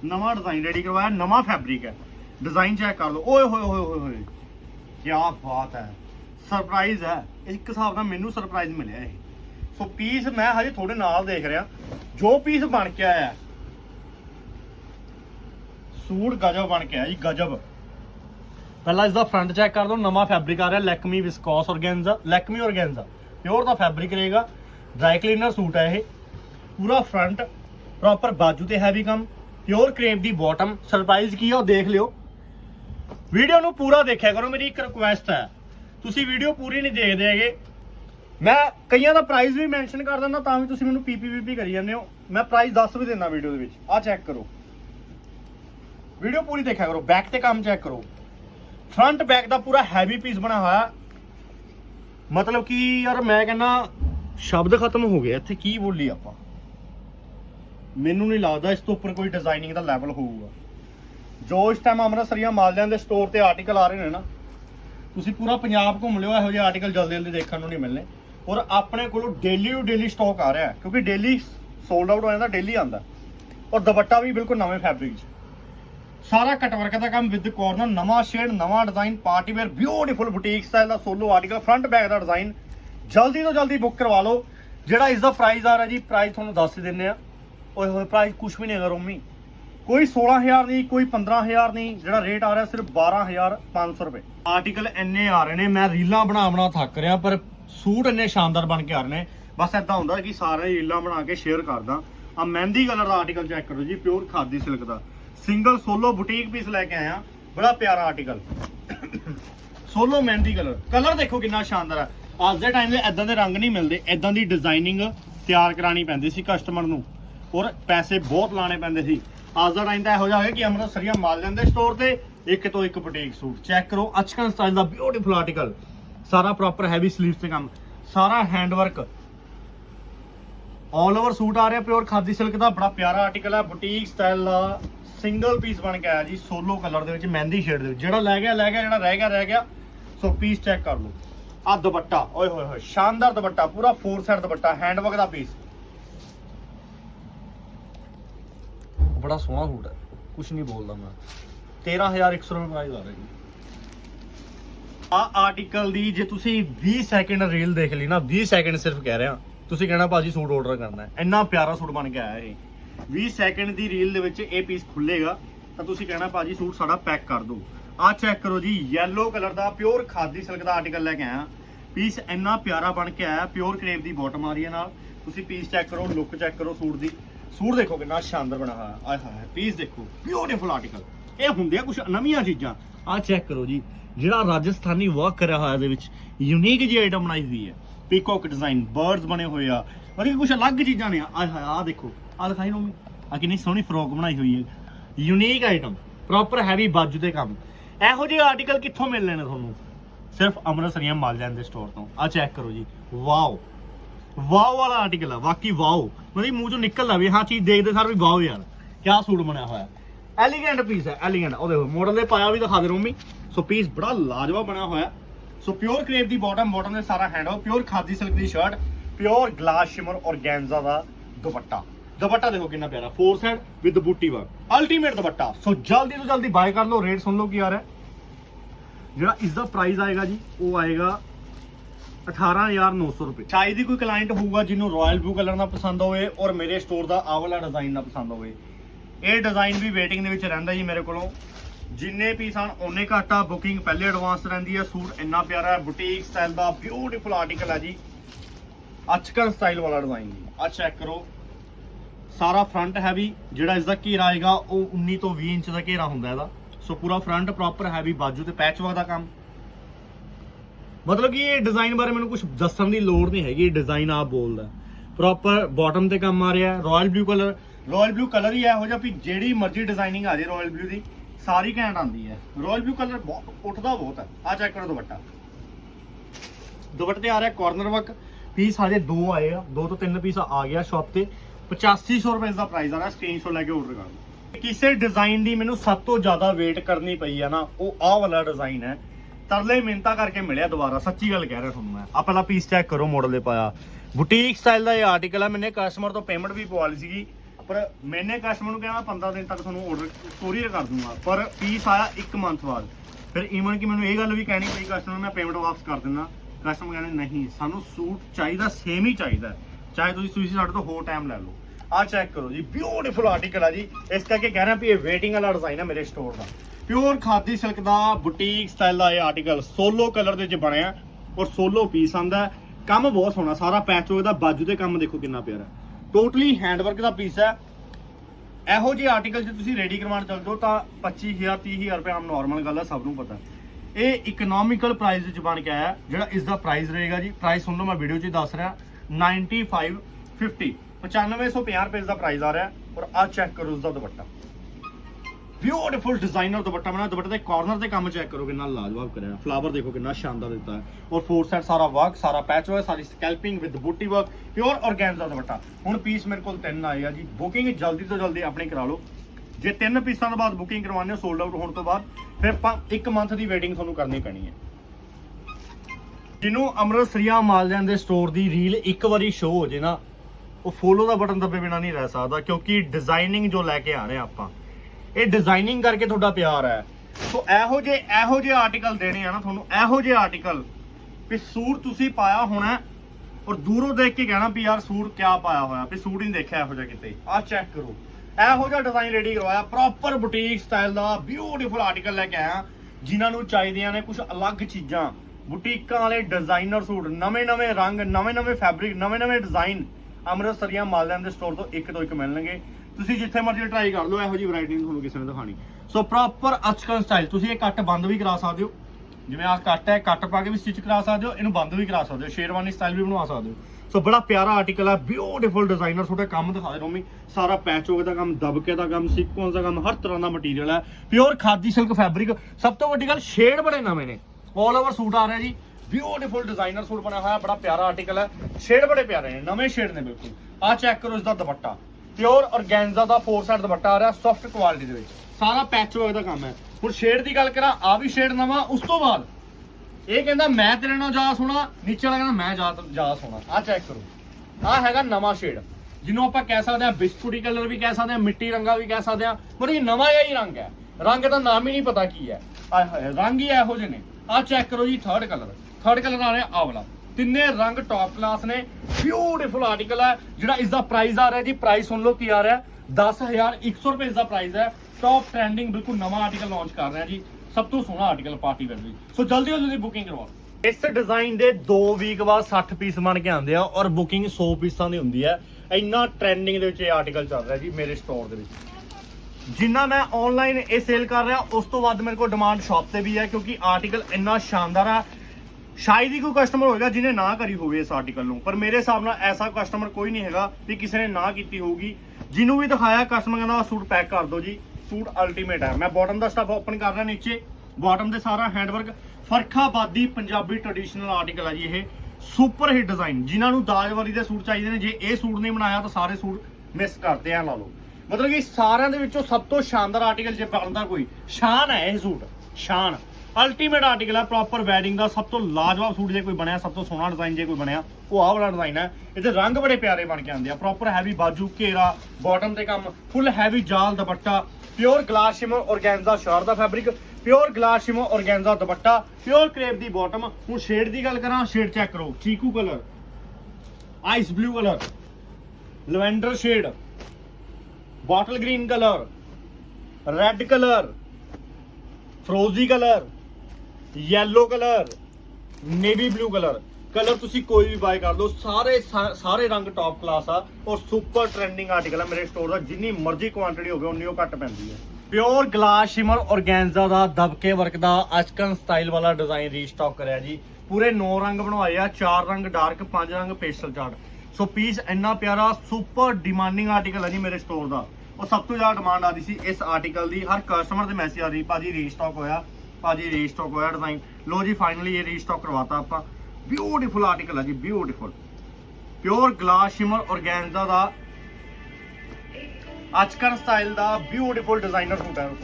ਨਵਾਂ ਡਿਜ਼ਾਈਨ ਰੈਡੀ ਕਰਵਾਇਆ, ਨਵਾਂ ਫੈਬਰਿਕ ਹੈ। ਡਿਜ਼ਾਈਨ ਚੈੱਕ ਕਰ ਲਓ। ਓਏ ਹੋਏ ਹੋਏ ਹੋਏ ਹੋਏ। ਕੀ ਬਾਤ ਹੈ। ਸਰਪ੍ਰਾਈਜ਼ ਹੈ। ਇੱਕ ਹਿਸਾਬ ਨਾਲ ਮੈਨੂੰ ਸਰਪ੍ਰਾਈਜ਼ ਮਿਲਿਆ ਇਹ। ਸੋ ਪੀਸ ਮੈਂ ਹਜੇ ਤੁਹਾਡੇ ਨਾਲ ਦੇਖ ਰਿਹਾ। ਜੋ ਪੀਸ ਬਣ ਕੇ ਆਇਆ ਸੂਟ ਗਜਬ ਬਣ ਕੇ ਆਇਆ ਜੀ, ਗਜਬ। ਪਹਿਲਾਂ ਇਸ ਦਾ ਫਰੰਟ ਚੈੱਕ ਕਰ ਲਓ। ਨਵਾਂ ਫੈਬਰਿਕ ਆ ਰਿਹਾ ਲੈਕਮੀ ਵਿਸਕੋਸ ਔਰਗੈਂਜ਼ਾ ਲੈਕਮੀ ਔਰਗੈਂਜ਼ਾ ਪਿਓਰ ਦਾ ਫੈਬਰਿਕ ਰਹੇਗਾ। ਡਰਾਈ ਕਲੀਨਰ ਸੂਟ ਹੈ ਇਹ। ਪੂਰਾ ਫਰੰਟ ਪ੍ਰੋਪਰ ਬਾਜੂ ਤੇ ਹੈਵੀ ਕੰਮ। ਪਿਓਰ ਕ੍ਰੇਪ ਦੀ ਬਾਟਮ ਸਰਪ੍ਰਾਈਜ਼ ਕੀ ਹੈ ਉਹ ਦੇਖ ਲਿਓ। ਵੀਡੀਓ ਨੂੰ ਪੂਰਾ ਦੇਖਿਆ ਕਰੋ, ਮੇਰੀ ਇੱਕ ਰਿਕੁਐਸਟ ਹੈ। ਤੁਸੀਂ ਵੀਡੀਓ ਪੂਰੀ ਨਹੀਂ ਦੇਖਦੇ ਹੈਗੇ। ਮੈਂ ਕਈਆਂ ਦਾ ਪ੍ਰਾਈਸ ਵੀ ਮੈਂਸ਼ਨ ਕਰ ਦਿੰਦਾ, ਤਾਂ ਵੀ ਤੁਸੀਂ ਮੈਨੂੰ ਪੀਪੀਪੀਪੀ ਕਰੀ ਜਾਂਦੇ ਹੋ। ਮੈਂ ਪ੍ਰਾਈਸ ਦੱਸ ਵੀ ਦਿੰਦਾ ਵੀਡੀਓ ਦੇ ਵਿੱਚ। ਆਹ ਚੈੱਕ ਕਰੋ। ਵੀਡੀਓ ਪੂਰੀ ਦੇਖਿਆ ਕਰੋ। ਬੈਕ ਤੇ ਕੰਮ ਚੈੱਕ ਕਰੋ। ਫਰੰਟ ਬੈਕ ਦਾ ਪੂਰਾ ਹੈਵੀ ਪੀਸ ਬਣਾ ਹੋਇਆ। ਮਤਲਬ ਕਿ ਯਾਰ ਮੈਂ ਕਹਿੰਦਾ, ਸ਼ਬਦ ਖਤਮ ਹੋ ਗਿਆ ਇੱਥੇ ਕੀ ਬੋਲੀ ਆਪਾਂ? ਮੈਨੂੰ ਨਹੀਂ ਲੱਗਦਾ ਇਸ ਤੋਂ ਉੱਪਰ ਕੋਈ ਡਿਜ਼ਾਈਨਿੰਗ ਦਾ ਲੈਵਲ ਹੋਊਗਾ। ਜੋ ਇਸ ਟਾਈਮ ਅੰਮ੍ਰਿਤਸਰੀਆਂ ਮਾਲਦਿਆਂ ਦੇ ਸਟੋਰ ਤੇ ਆਰਟੀਕਲ ਆ ਰਹੇ ਨੇ ਨਾ, ਤੁਸੀਂ ਪੂਰਾ ਪੰਜਾਬ ਘੁੰਮ ਲਿਓ, ਇਹੋ ਜਿਹੇ ਆਰਟੀਕਲ ਜਲਦੀ ਜਲਦੀ ਦੇਖਣ ਨੂੰ ਨਹੀਂ ਮਿਲਣੇ। ਔਰ ਆਪਣੇ ਕੋਲੋਂ ਡੇਲੀ ਟੂ ਡੇਲੀ ਸਟਾਕ ਆ ਰਿਹਾ ਕਿਉਂਕਿ ਡੇਲੀ ਸੋਲਡ ਆਊਟ ਹੋ ਜਾਂਦਾ ਡੇਲੀ ਆਉਂਦਾ। ਔਰ ਦੁਪੱਟਾ ਵੀ ਬਿਲਕੁਲ ਨਵੇਂ ਫੈਬਰਿਕ 'ਚ। ਸਾਰਾ ਕਟ ਵਰਕ ਦਾ ਕੰਮ ਵਿਦ ਕਾਰਨਰ ਨਵਾਂ ਸ਼ੇਡ ਨਵਾਂ design party wear beautiful boutique style ਦਾ ਸੋਲੋ ਆਰਟੀਕਲ ਫਰੰਟ ਬੈਕ ਦਾ ਡਿਜ਼ਾਈਨ ਜਲਦੀ ਤੋਂ ਜਲਦੀ ਬੁੱਕ ਕਰਵਾ ਲਓ। ਜਿਹੜਾ ਇਸ ਦਾ ਪ੍ਰਾਈਸ ਆ ਰਿਹਾ ਜੀ ਪ੍ਰਾਈਸ ਤੁਹਾਨੂੰ ਦੱਸ ਹੀ ਦਿੰਨੇ ਆ ਓਏ ਹੋਏ ਪ੍ਰਾਈਸ ਕੁਝ ਵੀ ਨਹੀਂ ਹੈਗਾ ਰੋਮੀ। ਕੋਈ 16000 ਨਹੀਂ, ਕੋਈ 15000 ਨਹੀਂ, ਜਿਹੜਾ ਰੇਟ ਆ ਰਿਹਾ ਸਿਰਫ 12500 ਰੁਪਏ। ਆਰਟੀਕਲ ਇੰਨੇ ਆ ਰਹੇ ਨੇ, ਮੈਂ ਰੀਲਾਂ ਬਣਾ ਬਣਾ ਥੱਕ ਰਿਹਾ, ਪਰ ਸੂਟ ਇੰਨੇ ਸ਼ਾਨਦਾਰ ਬਣ ਕੇ ਆ ਰਹੇ ਨੇ। ਬਸ ਐਦਾਂ ਹੁੰਦਾ ਕਿ ਸਾਰੇ ਰੀਲਾਂ ਬਣਾ ਕੇ ਸ਼ੇਅਰ ਕਰਦਾ। ਆ ਮਹਿੰਦੀ ਕਲਰ ਦਾ ਆਰਟੀਕਲ ਚੈੱਕ ਕਰੋ ਜੀ ਪਿਓਰ ਖਾਦੀ ਸਿਲਕ ਦਾ। ਸਿੰਗਲ ਸੋਲੋ ਬੁਟੀਕ ਪੀਸ ਲੈ ਕੇ ਆਇਆ, ਬੜਾ ਪਿਆਰਾ article solo mehndi colour colour ਦੇਖੋ ਕਿੰਨਾ ਸ਼ਾਨਦਾਰ ਹੈ ਅੱਜ ਦੇ ਟਾਈਮ ਦੇ ਐਦਾਂ ਦੇ ਰੰਗ ਨਹੀਂ ਮਿਲਦੇ ਐਦਾਂ ਦੀ ਡਿਜ਼ਾਈਨਿੰਗ ਤਿਆਰ ਕਰਾਣੀ ਪੈਂਦੀ ਸੀ ਕਸਟਮਰ ਨੂੰ। ਔਰ ਪੈਸੇ ਬਹੁਤ ਲਾਣੇ ਪੈਂਦੇ ਸੀ। ਅੱਜ ਦਾ ਟਾਈਮ ਤਾਂ ਇਹੋ ਜਿਹਾ ਹੋ ਕਿ ਕਿ ਸਰੀਆ ਮਾਲ ਲੈਂਦੇ ਸਟੋਰ ਤੇ, ਇੱਕ ਤੋਂ ਇੱਕ ਬੁਟੀਕ ਸੂਟ। ਚੈੱਕ ਕਰੋ, ਅਚਕਨ ਸਟਾਈਲ ਦਾ ਬਿਊਟੀਫੁਲ ਆਰਟੀਕਲ ਸਾਰਾ ਪ੍ਰੋਪਰ ਹੈਵੀ ਸਲੀਵਸ ਤੇ ਕੰਮ। ਸਾਰਾ hand work all over suit ਆ ਰਿਹਾ ਪਿਓਰ ਖਾਦੀ ਸਿਲਕ ਦਾ। ਬੜਾ ਪਿਆਰਾ ਆਰਟੀਕਲ ਹੈ ਬੁਟੀਕ ਸਟਾਈਲ ਦਾ ਸਿੰਗਲ ਪੀਸ ਬਣ ਕੇ ਆਇਆ ਜੀ ਸੋਲੋ ਕਲਰ ਦੇ ਵਿੱਚ, ਮਹਿੰਦੀ ਸ਼ੇਡ ਦੇ ਵਿੱਚ। ਜਿਹੜਾ ਲੈ ਗਿਆ ਲੈ ਗਿਆ, ਜਿਹੜਾ ਰਹਿ ਗਿਆ ਰਹਿ ਗਿਆ। ਸੋ ਪੀਸ ਚੈੱਕ ਕਰ ਲਓ। ਆ ਦੁਪੱਟਾ, ਓਏ ਹੋਏ ਹੋਏ, ਸ਼ਾਨਦਾਰ ਦੁਪੱਟਾ, ਪੂਰਾ four side dupatta hand work ਦਾ ਪੀਸ ਬੜਾ ਸੋਹਣਾ ਸੂਟ ਹੈ। ਕੁਝ ਨਹੀਂ ਬੋਲਦਾ ਮੈਂ। 13100 ਰੁਪਏ ਪ੍ਰਾਈਸ ਆ ਰਿਹਾ ਜੀ। ਆ ਆਰਟੀਕਲ ਦੀ ਜੇ ਤੁਸੀਂ 20 ਸੈਕਿੰਡ ਰੀਲ ਦੇਖ ਲਈ ਨਾ 20 ਸੈਕਿੰਡ ਸਿਰਫ ਕਹਿ ਰਿਹਾ। ਤੁਸੀਂ ਕਹਿਣਾ ਭਾਜੀ ਸੂਟ ਆਰਡਰ ਕਰਨਾ ਹੈ। ਇੰਨਾ ਪਿਆਰਾ ਸੂਟ ਬਣ ਕੇ ਆਇਆ ਇਹ। 20 ਸੈਕਿੰਡ ਦੀ ਰੀਲ ਦੇ ਵਿੱਚ ਇਹ ਪੀਸ ਖੁੱਲੇਗਾ ਤਾਂ ਤੁਸੀਂ ਕਹਿਣਾ ਭਾਜੀ ਸੂਟ ਸਾਡਾ ਪੈਕ ਕਰ ਦਿਓ। ਆ ਚੈੱਕ ਕਰੋ ਜੀ ਯੈਲੋ ਕਲਰ ਦਾ ਪਿਓਰ ਖਾਦੀ ਸਿਲਕ ਦਾ ਆਰਟੀਕਲ ਲੈ ਕੇ ਆਇਆ। ਪੀਸ ਇੰਨਾ ਪਿਆਰਾ ਬਣ ਕੇ ਆਇਆ ਪਿਓਰ ਕਰੇਪ ਦੀ ਬਾਟਮ ਆ ਰਹੀ ਹੈ ਨਾਲ। ਤੁਸੀਂ ਪੀਸ ਚੈੱਕ ਕਰੋ ਲੁੱਕ ਚੈੱਕ ਕਰੋ ਸੂਟ ਦੀ। ਸੂਟ ਦੇਖੋ ਕਿੰਨਾ ਸ਼ਾਨਦਾਰ ਬਣਾ ਹੋਇਆ। ਆਏ ਹਾਏ ਪੀਸ ਦੇਖੋ। ਬਿਊਟੀਫੁਲ ਆਰਟੀਕਲ ਇਹ ਹੁੰਦੇ ਆ ਕੁਝ ਨਵੀਆਂ ਚੀਜ਼ਾਂ। ਆ ਚੈੱਕ ਕਰੋ ਜੀ। ਜਿਹੜਾ ਰਾਜਸਥਾਨੀ ਵਰਕ ਕਰਿਆ ਹੋਇਆ ਇਹਦੇ ਵਿੱਚ ਯੂਨੀਕ ਜੀ ਆਈਟਮ ਬਣਾਈ ਹੋਈ ਹੈ। ਪੀਕੌਕ ਡਿਜ਼ਾਈਨ ਬਰਡਸ ਬਣੇ ਹੋਏ ਆ। ਮਤਲਬ ਕੁਝ ਅਲੱਗ ਚੀਜ਼ਾਂ ਨੇ। ਆਏ ਹਾਏ ਆ ਦੇਖੋ। ਆ ਦਿਖਾਈ ਨੂੰ ਆ ਕਿੰਨੀ ਸੋਹਣੀ ਫਰੋਕ ਬਣਾਈ ਹੋਈ ਹੈ। ਯੂਨੀਕ ਆਈਟਮ ਪ੍ਰੋਪਰ ਹੈਵੀ ਬਾਜੂ ਦੇ ਕੰਮ। ਇਹੋ ਜਿਹੇ ਆਰਟੀਕਲ ਕਿੱਥੋਂ ਮਿਲਣੇ ਨੇ ਤੁਹਾਨੂੰ? ਸਿਰਫ ਅੰਮ੍ਰਿਤਸਰੀਆਂ ਮਾਲ ਜਾਂਦੇ ਸਟੋਰ ਤੋਂ। ਆ ਚੈੱਕ ਕਰੋ ਜੀ। ਵਾਓ ਵਾਓ ਵਾਲਾ ਆਰਟੀਕਲ ਆ, ਵਾਕੀ ਵਾਓ। ਮਤਲਬ ਮੂੰਹ ਚੋਂ ਨਿਕਲਦਾ ਵੀ ਹਾਂ ਚੀਜ਼ ਦੇਖਦੇ ਸਾਰ ਵੀ ਵਾਓ ਯਾਰ, ਕਿਆ ਸੂਟ ਬਣਿਆ ਹੋਇਆ। ਐਲੀਗੈਂਟ ਪੀਸ ਹੈ ਐਲੀਗੈਂਟ ਉਹ ਦੇਖੋ ਮਾਡਲ ਦੇ ਪਾਇਆ ਵੀ ਦਿਖਾ ਦੇ ਰੋਮੀ। ਸੋ ਪੀਸ ਬੜਾ ਲਾਜਵਾਬ ਬਣਿਆ ਹੋਇਆ। ਸੋ ਪਿਓਰ ਕਰੇਪ ਦੀ ਬਾਟਮ ਬਾਟਮ ਦੇ ਸਾਰਾ ਹੈਂਡ ਹੋ ਪਿਓਰ ਖਾਦੀ ਸਿਲਕ ਦੀ shirt pure glass shimmer organza ਦਾ ਦੁਪੱਟਾ। ਦੁਪੱਟਾ ਦੇਖੋ ਕਿੰਨਾ ਪਿਆਰਾ ਫੋਰ ਸਾਈਡ ਵਿਦ ਬੂਟੀ ਵਰਕ ਅਲਟੀਮੇਟ ਦੁਪੱਟਾ। ਸੋ ਜਲਦੀ ਤੋਂ ਜਲਦੀ ਬਾਏ ਕਰ ਲਓ ਰੇਟ ਸੁਣ ਲਓ ਕੀ ਆ ਰਿਹਾ। ਜਿਹੜਾ ਇਸ ਦਾ ਪ੍ਰਾਈਸ ਆਏਗਾ ਜੀ, ਉਹ ਆਏਗਾ 18900 ਰੁਪਏ। ਸ਼ਾਇਦ ਹੀ ਕੋਈ ਕਲਾਇੰਟ ਹੋਊਗਾ ਜਿਹਨੂੰ ਰਾਇਲ ਬਲੂ ਕਲਰ ਨਾਲ ਪਸੰਦ ਹੋਵੇ ਔਰ ਮੇਰੇ ਸਟੋਰ ਦਾ ਆਹ ਵਾਲਾ ਡਿਜ਼ਾਈਨ ਨਾਲ ਪਸੰਦ ਹੋਵੇ। ਇਹ ਡਿਜ਼ਾਈਨ ਵੀ ਵੇਟਿੰਗ ਦੇ ਵਿੱਚ ਰਹਿੰਦਾ ਜੀ ਮੇਰੇ ਕੋਲੋਂ। ਜਿੰਨੇ ਪੀਸ ਹਨ ਉਹਨੇ ਘਾਟਾ ਬੁਕਿੰਗ ਪਹਿਲੇ ਐਡਵਾਂਸ ਰਹਿੰਦੀ ਹੈ ਸੂਟ ਇੰਨਾ ਪਿਆਰਾ ਹੈ ਬੁਟੀਕ ਸਟਾਈਲ ਦਾ ਬਿਊਟੀਫੁਲ ਆਰਟੀਕਲ ਹੈ ਜੀ। ਅਚਕਨ ਸਟਾਈਲ ਵਾਲਾ ਡਿਜ਼ਾਈਨ ਜੀ। ਆ ਚੈੱਕ ਕਰੋ। ਸਾਰਾ ਫਰੰਟ ਹੈਵੀ ਜਿਹੜਾ ਇਸ ਦਾ ਘੇਰਾ ਆਏਗਾ, ਉਹ 19 ਤੋਂ 20 ਇੰਚ ਦਾ ਘੇਰਾ ਹੁੰਦਾ ਇਹਦਾ। ਸੋ ਪੂਰਾ ਫਰੰਟ ਪ੍ਰੋਪਰ ਹੈਵੀ ਬਾਜੂ ਤੇ ਪੈਚ ਵਰਕ ਦਾ ਕੰਮ। ਮਤਲਬ ਕਿ ਇਹ ਡਿਜ਼ਾਈਨ ਬਾਰੇ ਮੈਨੂੰ ਕੁਝ ਦੱਸਣ ਦੀ ਲੋੜ ਨਹੀਂ ਹੈਗੀ, ਇਹ ਡਿਜ਼ਾਈਨ ਆਪ ਬੋਲਦਾ। ਪ੍ਰੋਪਰ ਬਾਟਮ ਤੇ ਕੰਮ ਆ ਰਿਹਾ royal blue colour royal blue colour ਹੀ ਇਹੋ ਜਿਹਾ ਵੀ ਜਿਹੜੀ ਮਰਜ਼ੀ ਡਿਜ਼ਾਈਨਿੰਗ ਆ ਜੇ ਰਾਇਲ ਬਲੂ ਦੀ, ਸਾਰੀ ਘੈਂਟ ਆਉਂਦੀ ਹੈ। ਰਾਇਲ ਬਲੂ ਕਲਰ ਬਹੁਤ, ਉੱਠਦਾ ਬਹੁਤ ਹੈ ਆ ਚੈੱਕ ਕਰੋ ਦੁਪੱਟਾ। ਦੁਪੱਟੇ ਤੇ ਆ ਰਿਹਾ ਕਾਰਨਰ ਵਰਕ ਪੀਸ ਹਜੇ ਦੋ ਆਏ ਆ, ਦੋ ਤੋਂ ਤਿੰਨ ਪੀਸ ਆ ਗਿਆ ਸ਼ਾਪ ਤੇ। 8500 ਰੁਪਏ ਦਾ ਪ੍ਰਾਈਸ ਆ ਰਿਹਾ ਸਕਰੀਨਸ਼ਾਟ ਲੈ ਕੇ ਆਰਡਰ ਕਰ ਕਿਸੇ ਡਿਜ਼ਾਈਨ ਦੀ ਮੈਨੂੰ ਸਭ ਤੋਂ ਜ਼ਿਆਦਾ ਵੇਟ ਕਰਨੀ ਪਈ ਆ ਨਾ, ਉਹ ਆਹ ਵਾਲਾ ਡਿਜ਼ਾਈਨ ਹੈ। ਤਰਲੇ ਮਿੰਤਾ ਕਰਕੇ ਮਿਲਿਆ ਦੁਬਾਰਾ, ਸੱਚੀ ਗੱਲ ਕਹਿ ਰਿਹਾ ਤੁਹਾਨੂੰ ਮੈਂ। ਆ ਪਹਿਲਾਂ ਪੀਸ ਚੈੱਕ ਕਰੋ ਮਾਡਲ ਦੇ ਪਾਇਆ। ਬੁਟੀਕ ਸਟਾਈਲ ਦਾ ਇਹ ਆਰਟੀਕਲ ਆ, ਮੈਨੇ ਕਸਟਮਰ ਤੋਂ ਪੇਮੈਂਟ ਵੀ ਪਵਾ ਲਈ ਸੀਗੀ। ਪਰ ਮੈਨੇ ਕਸਟਮਰ ਨੂੰ ਕਿਹਾ, ਮੈਂ 15 ਦਿਨ ਤੱਕ ਤੁਹਾਨੂੰ ਆਰਡਰ ਕੋਰੀਅਰ ਕਰ ਦੂੰਗਾ। ਪਰ ਪੀਸ ਆਇਆ 1 ਮੰਥ ਬਾਅਦ। ਫਿਰ ਈਵਨ ਕਿ ਮੈਨੂੰ ਇਹ ਗੱਲ ਵੀ ਕਹਿਣੀ ਪਈ ਕਸਟਮਰ ਨੂੰ ਮੈਂ ਪੇਮੈਂਟ ਵਾਪਸ ਕਰ ਦਿੰਦਾ। ਕਸਟਮਰ ਕਹਿੰਦੇ, ਨਹੀਂ, ਸਾਨੂੰ ਸੂਟ ਚਾਹੀਦਾ ਸੇਮ ਹੀ ਚਾਹੀਦਾ ਚਾਹੇ ਤੁਸੀਂ ਤੁਸੀਂ ਸਾਡੇ ਤੋਂ ਹੋਰ ਟਾਈਮ ਲੈ ਲਓ। ਆ ਚੈੱਕ ਕਰੋ ਜੀ ਬਿਊਟੀਫੁਲ ਆਰਟੀਕਲ ਆ ਜੀ। ਇਸ ਕਰਕੇ ਕਹਿ ਰਿਹਾ ਵੀ ਇਹ ਵੇਟਿੰਗ ਵਾਲਾ ਡਿਜ਼ਾਈਨ ਹੈ ਮੇਰੇ ਸਟੋਰ ਦਾ। ਪਿਓਰ ਖਾਦੀ ਸਿਲਕ ਦਾ ਬੁਟੀਕ ਸਟਾਈਲ ਦਾ ਇਹ ਆਰਟੀਕਲ ਸੋਲੋ ਕਲਰ ਦੇ ਵਿੱਚ ਬਣਿਆ ਔਰ ਸੋਲੋ ਪੀਸ ਆਂਦਾ ਕੰਮ ਬਹੁਤ ਸੋਹਣਾ, ਸਾਰਾ ਪੈਚ ਦਾ ਬਾਜੂ ਤੇ ਕੰਮ ਦੇਖੋ ਕਿੰਨਾ ਪਿਆਰਾ। ਟੋਟਲੀ ਹੈਂਡਵਰਕ ਦਾ ਪੀਸ ਹੈ। ਇਹੋ ਜਿਹੇ ਆਰਟੀਕਲ ਜੇ ਤੁਸੀਂ ਰੈਡੀ ਕਰਵਾਉਣ ਚੱਲ ਜਾਓ ਤਾਂ 25000 30000 ਰੁਪਏ ਆਮ ਨਾਰਮਲ ਗੱਲ ਹੈ ਸਭ ਨੂੰ ਪਤਾ ਇਹ ਇਕਨੋਮਿਕਲ ਪ੍ਰਾਈਸ ਵਿੱਚ ਬਣ ਕੇ ਆਇਆ, ਜਿਹੜਾ ਇਸ ਦਾ ਪ੍ਰਾਈਸ ਰਹੇਗਾ ਜੀ ਪ੍ਰਾਈਸ ਸੁਣ ਲਓ ਮੈਂ ਵੀਡੀਓ 'ਚ ਦੱਸ ਰਿਹਾ 9550 9550 ਰੁਪਏ ਦਾ ਪ੍ਰਾਈਸ ਆ ਰਿਹਾ ਔਰ ਆ ਚੈੱਕ ਕਰੋ ਉਸ ਦਾ ਦੁਪੱਟਾ। ਬਿਊਟੀਫੁਲ ਡਿਜ਼ਾਈਨਰ ਦੁਪੱਟਾ ਬਣਾ ਦੁਪੱਟੇ ਦੇ ਕਾਰਨਰ ਤੇ ਕੰਮ ਚੈੱਕ ਕਰੋ ਕਿੰਨਾ ਲਾਜਵਾਬ ਕਰਿਆ। ਫਲਾਵਰ ਦੇਖੋ ਕਿੰਨਾ ਸ਼ਾਨਦਾਰ ਦਿੱਤਾ ਹੈ। ਔਰ ਫੋਰ ਸਾਈਡ ਸਾਰਾ ਵਰਕ ਸਾਰਾ ਪੈਚ ਹੋਇਆ ਸਾਰੀ ਸਕੈਲਪਿੰਗ ਵਿਦ ਬੂਟੀ ਵਰਕ ਪਿਓਰ ਆਰਗੈਂਜ਼ਾ ਦੁਪੱਟਾ। ਹੁਣ ਪੀਸ ਮੇਰੇ ਕੋਲ ਤਿੰਨ ਆਏ ਆ ਜੀ। ਬੁਕਿੰਗ ਜਲਦੀ ਤੋਂ ਜਲਦੀ ਆਪਣੇ ਕਰਾ ਲਓ। ਜੇ ਤਿੰਨ ਪੀਸਾਂ ਤੋਂ ਬਾਅਦ ਬੁਕਿੰਗ ਕਰਵਾਉਂਦੇ ਹੋ ਸੋਲਡ ਆਊਟ ਹੋਣ ਤੋਂ ਬਾਅਦ, ਫਿਰ ਆਪਾਂ ਇੱਕ ਮੰਥ ਦੀ ਵੇਟਿੰਗ ਤੁਹਾਨੂੰ ਕਰਨੀ ਪੈਣੀ ਹੈ। ਜਿਹਨੂੰ ਅੰਮ੍ਰਿਤਸਰੀਆ ਮਾਲਜਾਨ ਦੇ ਸਟੋਰ ਦੀ ਰੀਲ ਇੱਕ ਵਾਰੀ ਸ਼ੋ ਹੋ ਜੇ ਨਾ, ਉਹ ਫੋਲੋ ਦਾ ਬਟਨ ਦੱਬੇ ਬਿਨਾ ਨਹੀਂ ਰਹਿ ਸਕਦਾ, ਕਿਉਂਕਿ ਡਿਜ਼ਾਈਨਿੰਗ ਜੋ ਲੈ ਕੇ ਆ ਰਹੇ ਆ ਆਪਾਂ। ਇਹ ਡਿਜ਼ਾਈਨਿੰਗ ਕਰਕੇ ਤੁਹਾਡਾ ਪਿਆਰ ਹੈ। ਸੋ ਇਹੋ ਜੇ ਇਹੋ ਜੇ ਆਰਟੀਕਲ ਦੇਣੇ ਆ ਨਾ ਤੁਹਾਨੂੰ। ਇਹੋ ਜੇ ਆਰਟੀਕਲ ਵੀ ਸੂਟ ਤੁਸੀਂ ਪਾਇਆ ਹੋਣਾ ਔਰ ਦੂਰੋਂ ਦੇਖ ਕੇ ਕਹਿਣਾ ਵੀ ਯਾਰ ਸੂਟ ਕਿਆ ਪਾਇਆ ਹੋਇਆ, ਵੀ ਸੂਟ ਹੀ ਨਹੀਂ ਦੇਖਿਆ ਇਹੋ ਜਿਹਾ ਕਿਤੇ। ਆਹ ਚੈੱਕ ਕਰੋ। ਇਹੋ ਜਿਹਾ ਡਿਜ਼ਾਈਨ ਰੈਡੀ ਕਰਵਾਇਆ ਪ੍ਰੋਪਰ ਬੁਟੀਕ ਸਟਾਈਲ ਦਾ ਬਿਊਟੀਫੁਲ ਆਰਟੀਕਲ ਲੈ ਕੇ ਆਇਆ। ਜਿਨ੍ਹਾਂ ਨੂੰ ਚਾਹੀਦੀਆਂ ਨੇ ਕੁਝ ਅਲੱਗ ਚੀਜ਼ਾਂ। ਬੁਟੀਕਾਂ ਵਾਲੇ ਡਿਜ਼ਾਈਨਰ ਸੂਟ ਨਵੇਂ-ਨਵੇਂ ਰੰਗ ਨਵੇਂ-ਨਵੇਂ ਫੈਬਰਿਕ ਨਵੇਂ-ਨਵੇਂ ਡਿਜ਼ਾਈਨ ਅੰਮ੍ਰਿਤਸਰੀਆਂ ਮਾਲਿਆਂ ਦੇ ਸਟੋਰ ਤੋਂ ਇੱਕ ਤੋਂ ਇੱਕ ਮਿਲਣਗੇ। ਤੁਸੀਂ ਜਿੱਥੇ ਮਰਜ਼ੀ ਟਰਾਈ ਕਰ ਲਓ, ਇਹੋ ਜਿਹੀ ਵੈਰਾਈਟੀ ਨਹੀਂ ਤੁਹਾਨੂੰ ਕਿਸੇ ਨੇ ਦਿਖਾਣੀ ਸੋ ਪ੍ਰੋਪਰ ਅਚਕਨ ਸਟਾਈਲ ਤੁਸੀਂ ਇਹ ਕੱਟ ਬੰਦ ਵੀ ਕਰਾ ਸਕਦੇ ਹੋ। ਜਿਵੇਂ ਆਹ ਕੱਟ ਹੈ, ਕੱਟ ਪਾ ਕੇ ਵੀ ਸਟਿਚ ਕਰਾ ਸਕਦੇ ਹੋ, ਇਹਨੂੰ ਬੰਦ ਵੀ ਕਰਾ ਸਕਦੇ ਹੋ। ਸ਼ੇਰਵਾਨੀ ਸਟਾਈਲ ਵੀ ਬਣਵਾ ਸਕਦੇ ਹੋ। ਸੋ ਬੜਾ ਪਿਆਰਾ ਆਰਟੀਕਲ ਹੈ ਬਿਊਟੀਫੁਲ ਡਿਜ਼ਾਈਨਰ ਤੁਹਾਡੇ ਕੰਮ ਦਿਖਾ ਦੇ ਰੋਮੀ। ਸਾਰਾ ਪੈਚ ਦਾ ਕੰਮ ਦਬਕੇ ਦਾ ਕੰਮ ਸੀਕੁਐਂਸ ਦਾ ਕੰਮ, ਹਰ ਤਰ੍ਹਾਂ ਦਾ ਮਟੀਰੀਅਲ ਹੈ। ਪਿਓਰ ਖਾਦੀ ਸਿਲਕ ਫੈਬਰਿਕ ਸਭ ਤੋਂ ਵੱਡੀ ਗੱਲ ਸ਼ੇਡ ਬੜੇ ਨਵੇਂ ਨੇ। ਆਲ ਓਵਰ ਸੂਟ ਆ ਰਿਹਾ ਜੀ। ਬਿਊਟੀਫੁਲ ਡਿਜ਼ਾਈਨਰ ਸੂਟ ਬਣਿਆ ਹੋਇਆ, ਬੜਾ ਪਿਆਰਾ ਆਰਟੀਕਲ ਹੈ। ਸ਼ੇਡ ਬੜੇ ਪਿਆਰੇ ਨੇ, ਨਵੇਂ ਸ਼ੇਡ ਨੇ ਬਿਲਕੁਲ। ਆਹ ਚੈੱਕ ਕਰੋ ਇਸ ਦਾ ਦੁਪੱਟਾ। ਪਿਓਰ ਔਰਗੈਂਜ਼ਾ ਦਾ 4 ਸਾਈਡ ਦੁਪੱਟਾ ਆ ਰਿਹਾ ਸੌਫਟ ਕੁਆਲਿਟੀ ਦੇ ਵਿੱਚ। ਸਾਰਾ ਪੈਚ ਵਰਕ ਦਾ ਕੰਮ ਹੈ। ਹੁਣ ਸ਼ੇਡ ਦੀ ਗੱਲ ਕਰਾਂ ਆ ਵੀ ਸ਼ੇਡ ਨਵਾਂ, ਉਸ ਤੋਂ ਬਾਅਦ ਇਹ ਕਹਿੰਦਾ, ਮੈਂ ਤੇਰੇ ਨਾਲ ਜ਼ਿਆਦਾ ਸੋਹਣਾ, ਨੀਚੇ ਵਾਲਾ ਕਹਿੰਦਾ, ਮੈਂ ਜ਼ਿਆਦਾ ਜ਼ਿਆਦਾ ਸੋਹਣਾ। ਆਹ ਚੈੱਕ ਕਰੋ। ਆਹ ਹੈਗਾ ਨਵਾਂ ਸ਼ੇਡ ਜਿਹਨੂੰ ਆਪਾਂ ਕਹਿ ਸਕਦੇ ਹਾਂ ਬਿਸਕੁਟੀ ਕਲਰ ਵੀ ਕਹਿ ਸਕਦੇ ਹਾਂ, ਮਿੱਟੀ ਰੰਗਾ ਵੀ ਕਹਿ ਸਕਦੇ ਹਾਂ, ਪਰ ਇਹ ਨਵਾਂ ਜਿਹਾ ਹੀ ਰੰਗ ਹੈ। ਰੰਗ ਦਾ ਨਾਮ ਹੀ ਨਹੀਂ ਪਤਾ ਕੀ ਹੈ। ਆਏ ਹਾਏ, ਰੰਗ ਹੀ ਇਹੋ ਜਿਹੇ ਨੇ। ਆਹ ਚੈੱਕ ਕਰੋ ਜੀ ਥਰਡ ਕਲਰ ਥਰਡ ਕਲਰ ਆ ਰਿਹਾ ਆਵਲਾ ਤਿੰਨੇ ਰੰਗ ਟੌਪ ਕਲਾਸ ਨੇ। ਬਿਊਟੀਫੁਲ ਆਰਟੀਕਲ ਹੈ, ਜਿਹੜਾ ਇਸ ਦਾ ਪ੍ਰਾਈਸ ਆ ਰਿਹਾ ਜੀ। ਪ੍ਰਾਈਸ ਸੁਣ ਲਓ ਕੀ ਆ ਰਿਹਾ। 10100 ਰੁਪਏ ਇਸ ਦਾ ਪ੍ਰਾਈਸ ਹੈ। ਟੌਪ ਟ੍ਰੈਂਡਿੰਗ ਬਿਲਕੁਲ ਨਵਾਂ ਆਰਟੀਕਲ ਲਾਂਚ ਕਰ ਰਹੇ ਹਾਂ ਜੀ। ਸਭ ਤੋਂ ਸੋਹਣਾ ਆਰਟੀਕਲ ਪਾਰਟੀ ਵੇਅਰ ਲਈ ਸੋ ਜਲਦੀ ਤੋਂ ਜਲਦੀ ਬੁਕਿੰਗ ਕਰਵਾਓ ਇਸ ਡਿਜ਼ਾਈਨ ਦੇ 2 ਵੀਕ ਬਾਅਦ 60 ਪੀਸ ਬਣ ਕੇ ਆਉਂਦੇ ਆ ਔਰ ਬੁਕਿੰਗ 100 ਪੀਸਾਂ ਦੀ ਹੁੰਦੀ ਹੈ। ਇੰਨਾ ਟ੍ਰੈਂਡਿੰਗ ਦੇ ਵਿੱਚ ਇਹ ਆਰਟੀਕਲ ਚੱਲ ਰਿਹਾ ਜੀ ਮੇਰੇ ਸਟੋਰ ਦੇ ਵਿੱਚ। ਜਿੰਨਾ ਮੈਂ ਆਨਲਾਈਨ ਇਹ ਸੇਲ ਕਰ ਰਿਹਾ, ਉਸ ਤੋਂ ਬਾਅਦ ਮੇਰੇ ਕੋਲ ਡਿਮਾਂਡ ਸ਼ਾਪ ਤੇ ਵੀ ਹੈ ਕਿਉਂਕਿ ਆਰਟੀਕਲ ਇੰਨਾ ਸ਼ਾਨਦਾਰ ਆ। ਸ਼ਾਇਦ ਹੀ ਕੋਈ ਕਸਟਮਰ ਹੋਏਗਾ ਜਿਹਨੇ ਨਾ ਕਰੀ ਹੋਵੇ ਇਸ ਆਰਟੀਕਲ ਨੂੰ। ਪਰ ਮੇਰੇ ਹਿਸਾਬ ਨਾਲ ਐਸਾ ਕਸਟਮਰ ਕੋਈ ਨਹੀਂ ਹੈਗਾ ਵੀ ਕਿਸੇ ਨੇ ਨਾ ਕੀਤੀ ਹੋਊਗੀ। ਜਿਹਨੂੰ ਵੀ ਦਿਖਾਇਆ ਕਸਟਮਰ ਕਹਿੰਦਾ, ਆਹ ਸੂਟ ਪੈਕ ਕਰ ਦਿਓ ਜੀ। ਸੂਟ ਅਲਟੀਮੇਟ ਹੈ। ਮੈਂ ਬਾਟਮ ਦਾ ਸਟਫ ਓਪਨ ਕਰ ਰਿਹਾ ਨੀਚੇ। ਬਾਟਮ ਦੇ ਸਾਰਾ handwork Farrukhabadi Punjabi traditional article ਹੈ ਜੀ ਇਹ। ਸੁਪਰ ਹਿੱਟ ਡਿਜ਼ਾਈਨ ਜਿਨ੍ਹਾਂ ਨੂੰ ਦਾਜਵਾਰੀ ਦੇ ਸੂਟ ਚਾਹੀਦੇ ਨੇ, ਜੇ ਇਹ ਸੂਟ ਨਹੀਂ ਬਣਾਇਆ ਤਾਂ ਸਾਰੇ ਸੂਟ ਮਿਸ ਕਰਦੇ ਆ ਲਾ ਲਓ। ਮਤਲਬ ਕਿ ਸਾਰਿਆਂ ਦੇ ਵਿੱਚੋਂ ਸਭ ਤੋਂ ਸ਼ਾਨਦਾਰ ਆਰਟੀਕਲ ਜੇ ਬਣਦਾ ਕੋਈ, ਸ਼ਾਨ ਹੈ ਇਹ ਸੂਟ। ਸ਼ਾਨ। ਅਲਟੀਮੇਟ ਆਰਟੀਕਲ ਹੈ ਪ੍ਰੋਪਰ ਵੈਡਿੰਗ ਦਾ ਸਭ ਤੋਂ ਲਾਜਵਾਬ ਸੂਟ ਜੇ ਕੋਈ ਬਣਿਆ, ਸਭ ਤੋਂ ਸੋਹਣਾ ਡਿਜ਼ਾਈਨ ਜੇ ਕੋਈ ਬਣਿਆ, ਉਹ ਆਹ ਵਾਲਾ ਡਿਜ਼ਾਈਨ ਹੈ ਇਹਦੇ ਰੰਗ ਬੜੇ ਪਿਆਰੇ ਬਣ ਕੇ ਆਉਂਦੇ ਆ। ਪ੍ਰੋਪਰ ਹੈਵੀ ਬਾਜੂ, ਘੇਰਾ ਬਾਟਮ ਤੇ ਕੰਮ ਫੁੱਲ ਹੈਵੀ ਜਾਲ dupatta pure glass shimmer organza ਸ਼ਾਰ ਦਾ fabric pure glass shimmer organza dupatta pure crepe ਦੀ ਬਾਟਮ ਹੁਣ ਸ਼ੇਡ ਦੀ ਗੱਲ ਕਰਾਂ ਸ਼ੇਡ ਚੈੱਕ ਕਰੋ। Chikoo colour ice blue colour lavender shade bottle green colour red colour ਫਰੋਜ਼ੀ colour yellow colour navy blue colour colour ਤੁਸੀਂ ਕੋਈ ਵੀ bye ਕਰ ਲਓ, ਸਾਰੇ ਸਾਰੇ ਰੰਗ ਟੌਪ ਕਲਾਸ ਆ ਔਰ ਸੁਪਰ ਟ੍ਰੈਂਡਿੰਗ ਆਰਟੀਕਲ ਆ ਮੇਰੇ ਸਟੋਰ ਦਾ। ਜਿੰਨੀ ਮਰਜ਼ੀ ਕੁਆਂਟੀਟੀ ਹੋਵੇ, ਉਨੀ ਉਹ ਘੱਟ ਪੈਂਦੀ ਹੈ ਪਿਓਰ ਗਲਾਸ ਸ਼ਿਮਰ ਔਰਗੈਂਜ਼ਾ ਦਾ, ਦਬਕੇ ਵਰਕ ਦਾ ਅਚਕਨ ਸਟਾਈਲ ਵਾਲਾ ਡਿਜ਼ਾਈਨ ਰੀਸਟਾਕ ਕਰਿਆ ਜੀ। ਪੂਰੇ 9 ਰੰਗ ਬਣਵਾਏ ਆ 4 ਰੰਗ ਡਾਰਕ 5 ਰੰਗ ਪੇਸਟਲ ਚਾਰਟ ਸੋ ਪੀਸ ਇੰਨਾ ਪਿਆਰਾ ਸੁਪਰ ਡਿਮਾਂਡਿੰਗ ਆਰਟੀਕਲ ਹੈ ਜੀ ਮੇਰੇ ਸਟੋਰ ਦਾ। ਉਹ ਸਭ ਤੋਂ ਜ਼ਿਆਦਾ ਡਿਮਾਂਡ ਆਦੀ ਸੀ ਇਸ ਆਰਟੀਕਲ ਦੀ। ਹਰ ਕਸਟਮਰ ਦੇ ਮੈਸੇਜ ਆ ਰਹੀ, ਭਾਜੀ ਰੀਸਟਾਕ ਹੋਇਆ। ਭਾਜੀ ਰੀਸਟਾਕ ਹੋਇਆ ਡਿਜ਼ਾਈਨ ਲੋ ਜੀ ਫਾਈਨਲੀ ਇਹ ਰੀਸਟਾਕ ਕਰਵਾਤਾ ਆਪਾਂ। ਬਿਊਟੀਫੁਲ ਆਰਟੀਕਲ ਹੈ ਜੀ beautiful pure glass shimmer organza ਦਾ ਅਚਕਨ ਸਟਾਈਲ ਦਾ ਬਿਊਟੀਫੁਲ ਡਿਜ਼ਾਈਨਰ ਸੂਟ ਹੈ ਉਸ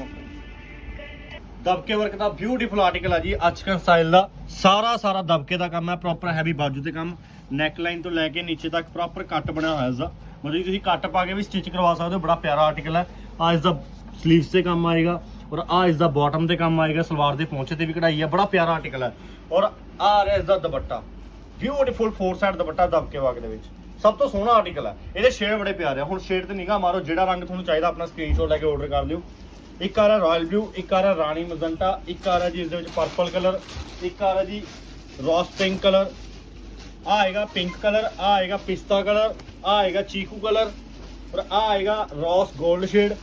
ਦਬਕੇ ਵਰਕ ਦਾ ਬਿਊਟੀਫੁਲ ਆਰਟੀਕਲ ਹੈ ਜੀ ਅਚਕਨ ਸਟਾਈਲ ਦਾ। ਸਾਰਾ ਸਾਰਾ ਦਬਕੇ ਦਾ ਕੰਮ ਹੈ ਪ੍ਰੋਪਰ ਹੈਵੀ ਬਾਜੂ ਤੇ ਕੰਮ। ਨੈਕ ਲਾਈਨ ਤੋਂ ਲੈ ਕੇ ਨੀਚੇ ਤੱਕ ਪ੍ਰੋਪਰ ਕੱਟ ਬਣਿਆ ਹੋਇਆ ਇਸਦਾ ਮਤਲਬ ਤੁਸੀਂ ਕੱਟ ਪਾ ਕੇ ਵੀ ਸਟਿਚ ਕਰਵਾ ਸਕਦੇ ਹੋ, ਬੜਾ ਪਿਆਰਾ ਆਰਟੀਕਲ ਹੈ ਆ ਇਸ ਦਾ ਸਲੀਵਸ ਤੇ ਕੰਮ ਆਏਗਾ। ਔਰ ਆ ਇਸ ਦਾ ਬਾਟਮ ਤੇ ਕੰਮ ਆਏਗਾ, ਸਲਵਾਰ ਦੇ ਪਹੁੰਚੇ ਤੇ ਵੀ ਕਢਾਈ ਹੈ ਬੜਾ ਪਿਆਰਾ ਆਰਟੀਕਲ ਹੈ ਔਰ ਆ ਰਿਹਾ ਇਸ ਦਾ ਦੁਪੱਟਾ। ਬਿਊਟੀਫੁਲ ਫੋਰ ਸਾਈਡ ਦੁਪੱਟਾ ਦਬਕੇ ਵਰਕ ਦੇ ਵਿੱਚ। ਸਭ ਤੋਂ ਸੋਹਣਾ ਆਰਟੀਕਲ ਹੈ ਇਹਦੇ ਸ਼ੇਡ ਬੜੇ ਪਿਆਰੇ ਆ। ਹੁਣ ਸ਼ੇਡ ਤੇ ਨਿਗਾਹ ਮਾਰੋ, ਜਿਹੜਾ ਰੰਗ ਤੁਹਾਨੂੰ ਚਾਹੀਦਾ, ਆਪਣਾ ਸਕਰੀਨਸ਼ਾਟ ਲੈ ਕੇ ਆਰਡਰ ਕਰ ਲਿਓ। ਇੱਕ ਆ ਰਿਹਾ ਰਾਇਲ ਬਲੂ ਇੱਕ ਆ ਰਿਹਾ ਰਾਣੀ ਮਜੰਟਾ, ਇੱਕ ਆ ਰਿਹਾ ਜੀ ਇਸ ਦੇ ਵਿੱਚ ਪਰਪਲ ਕਲਰ ਇੱਕ ਆ ਰਿਹਾ ਜੀ ਰੋਸ ਪਿੰਕ ਕਲਰ ਆ ਆਏਗਾ ਪਿੰਕ ਕਲਰ ਆ ਆਏਗਾ ਪਿਸਤਾ ਕਲਰ ਆ ਆਏਗਾ ਚੀਕੂ ਕਲਰ ਔਰ ਆ ਆਏਗਾ ਰੋਸ 골ਡ ਸ਼ੇਡ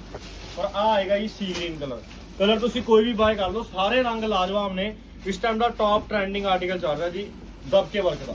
ਔਰ ਆ ਆਏਗਾ ਜੀ ਸੀ ਗ੍ਰੀਨ ਕਲਰ ਕਲਰ ਤੁਸੀਂ ਕੋਈ ਵੀ ਬਾਏ ਕਰ ਲਓ, ਸਾਰੇ ਰੰਗ ਲਾਜਵਾਬ ਨੇ। ਇਸ ਟਾਈਮ ਦਾ ਟੌਪ ਟ੍ਰੈਂਡਿੰਗ ਆਰਟੀਕਲ ਚੱਲ ਰਿਹਾ ਜੀ, ਦਬਕੇ ਵਰਕ ਦਾ।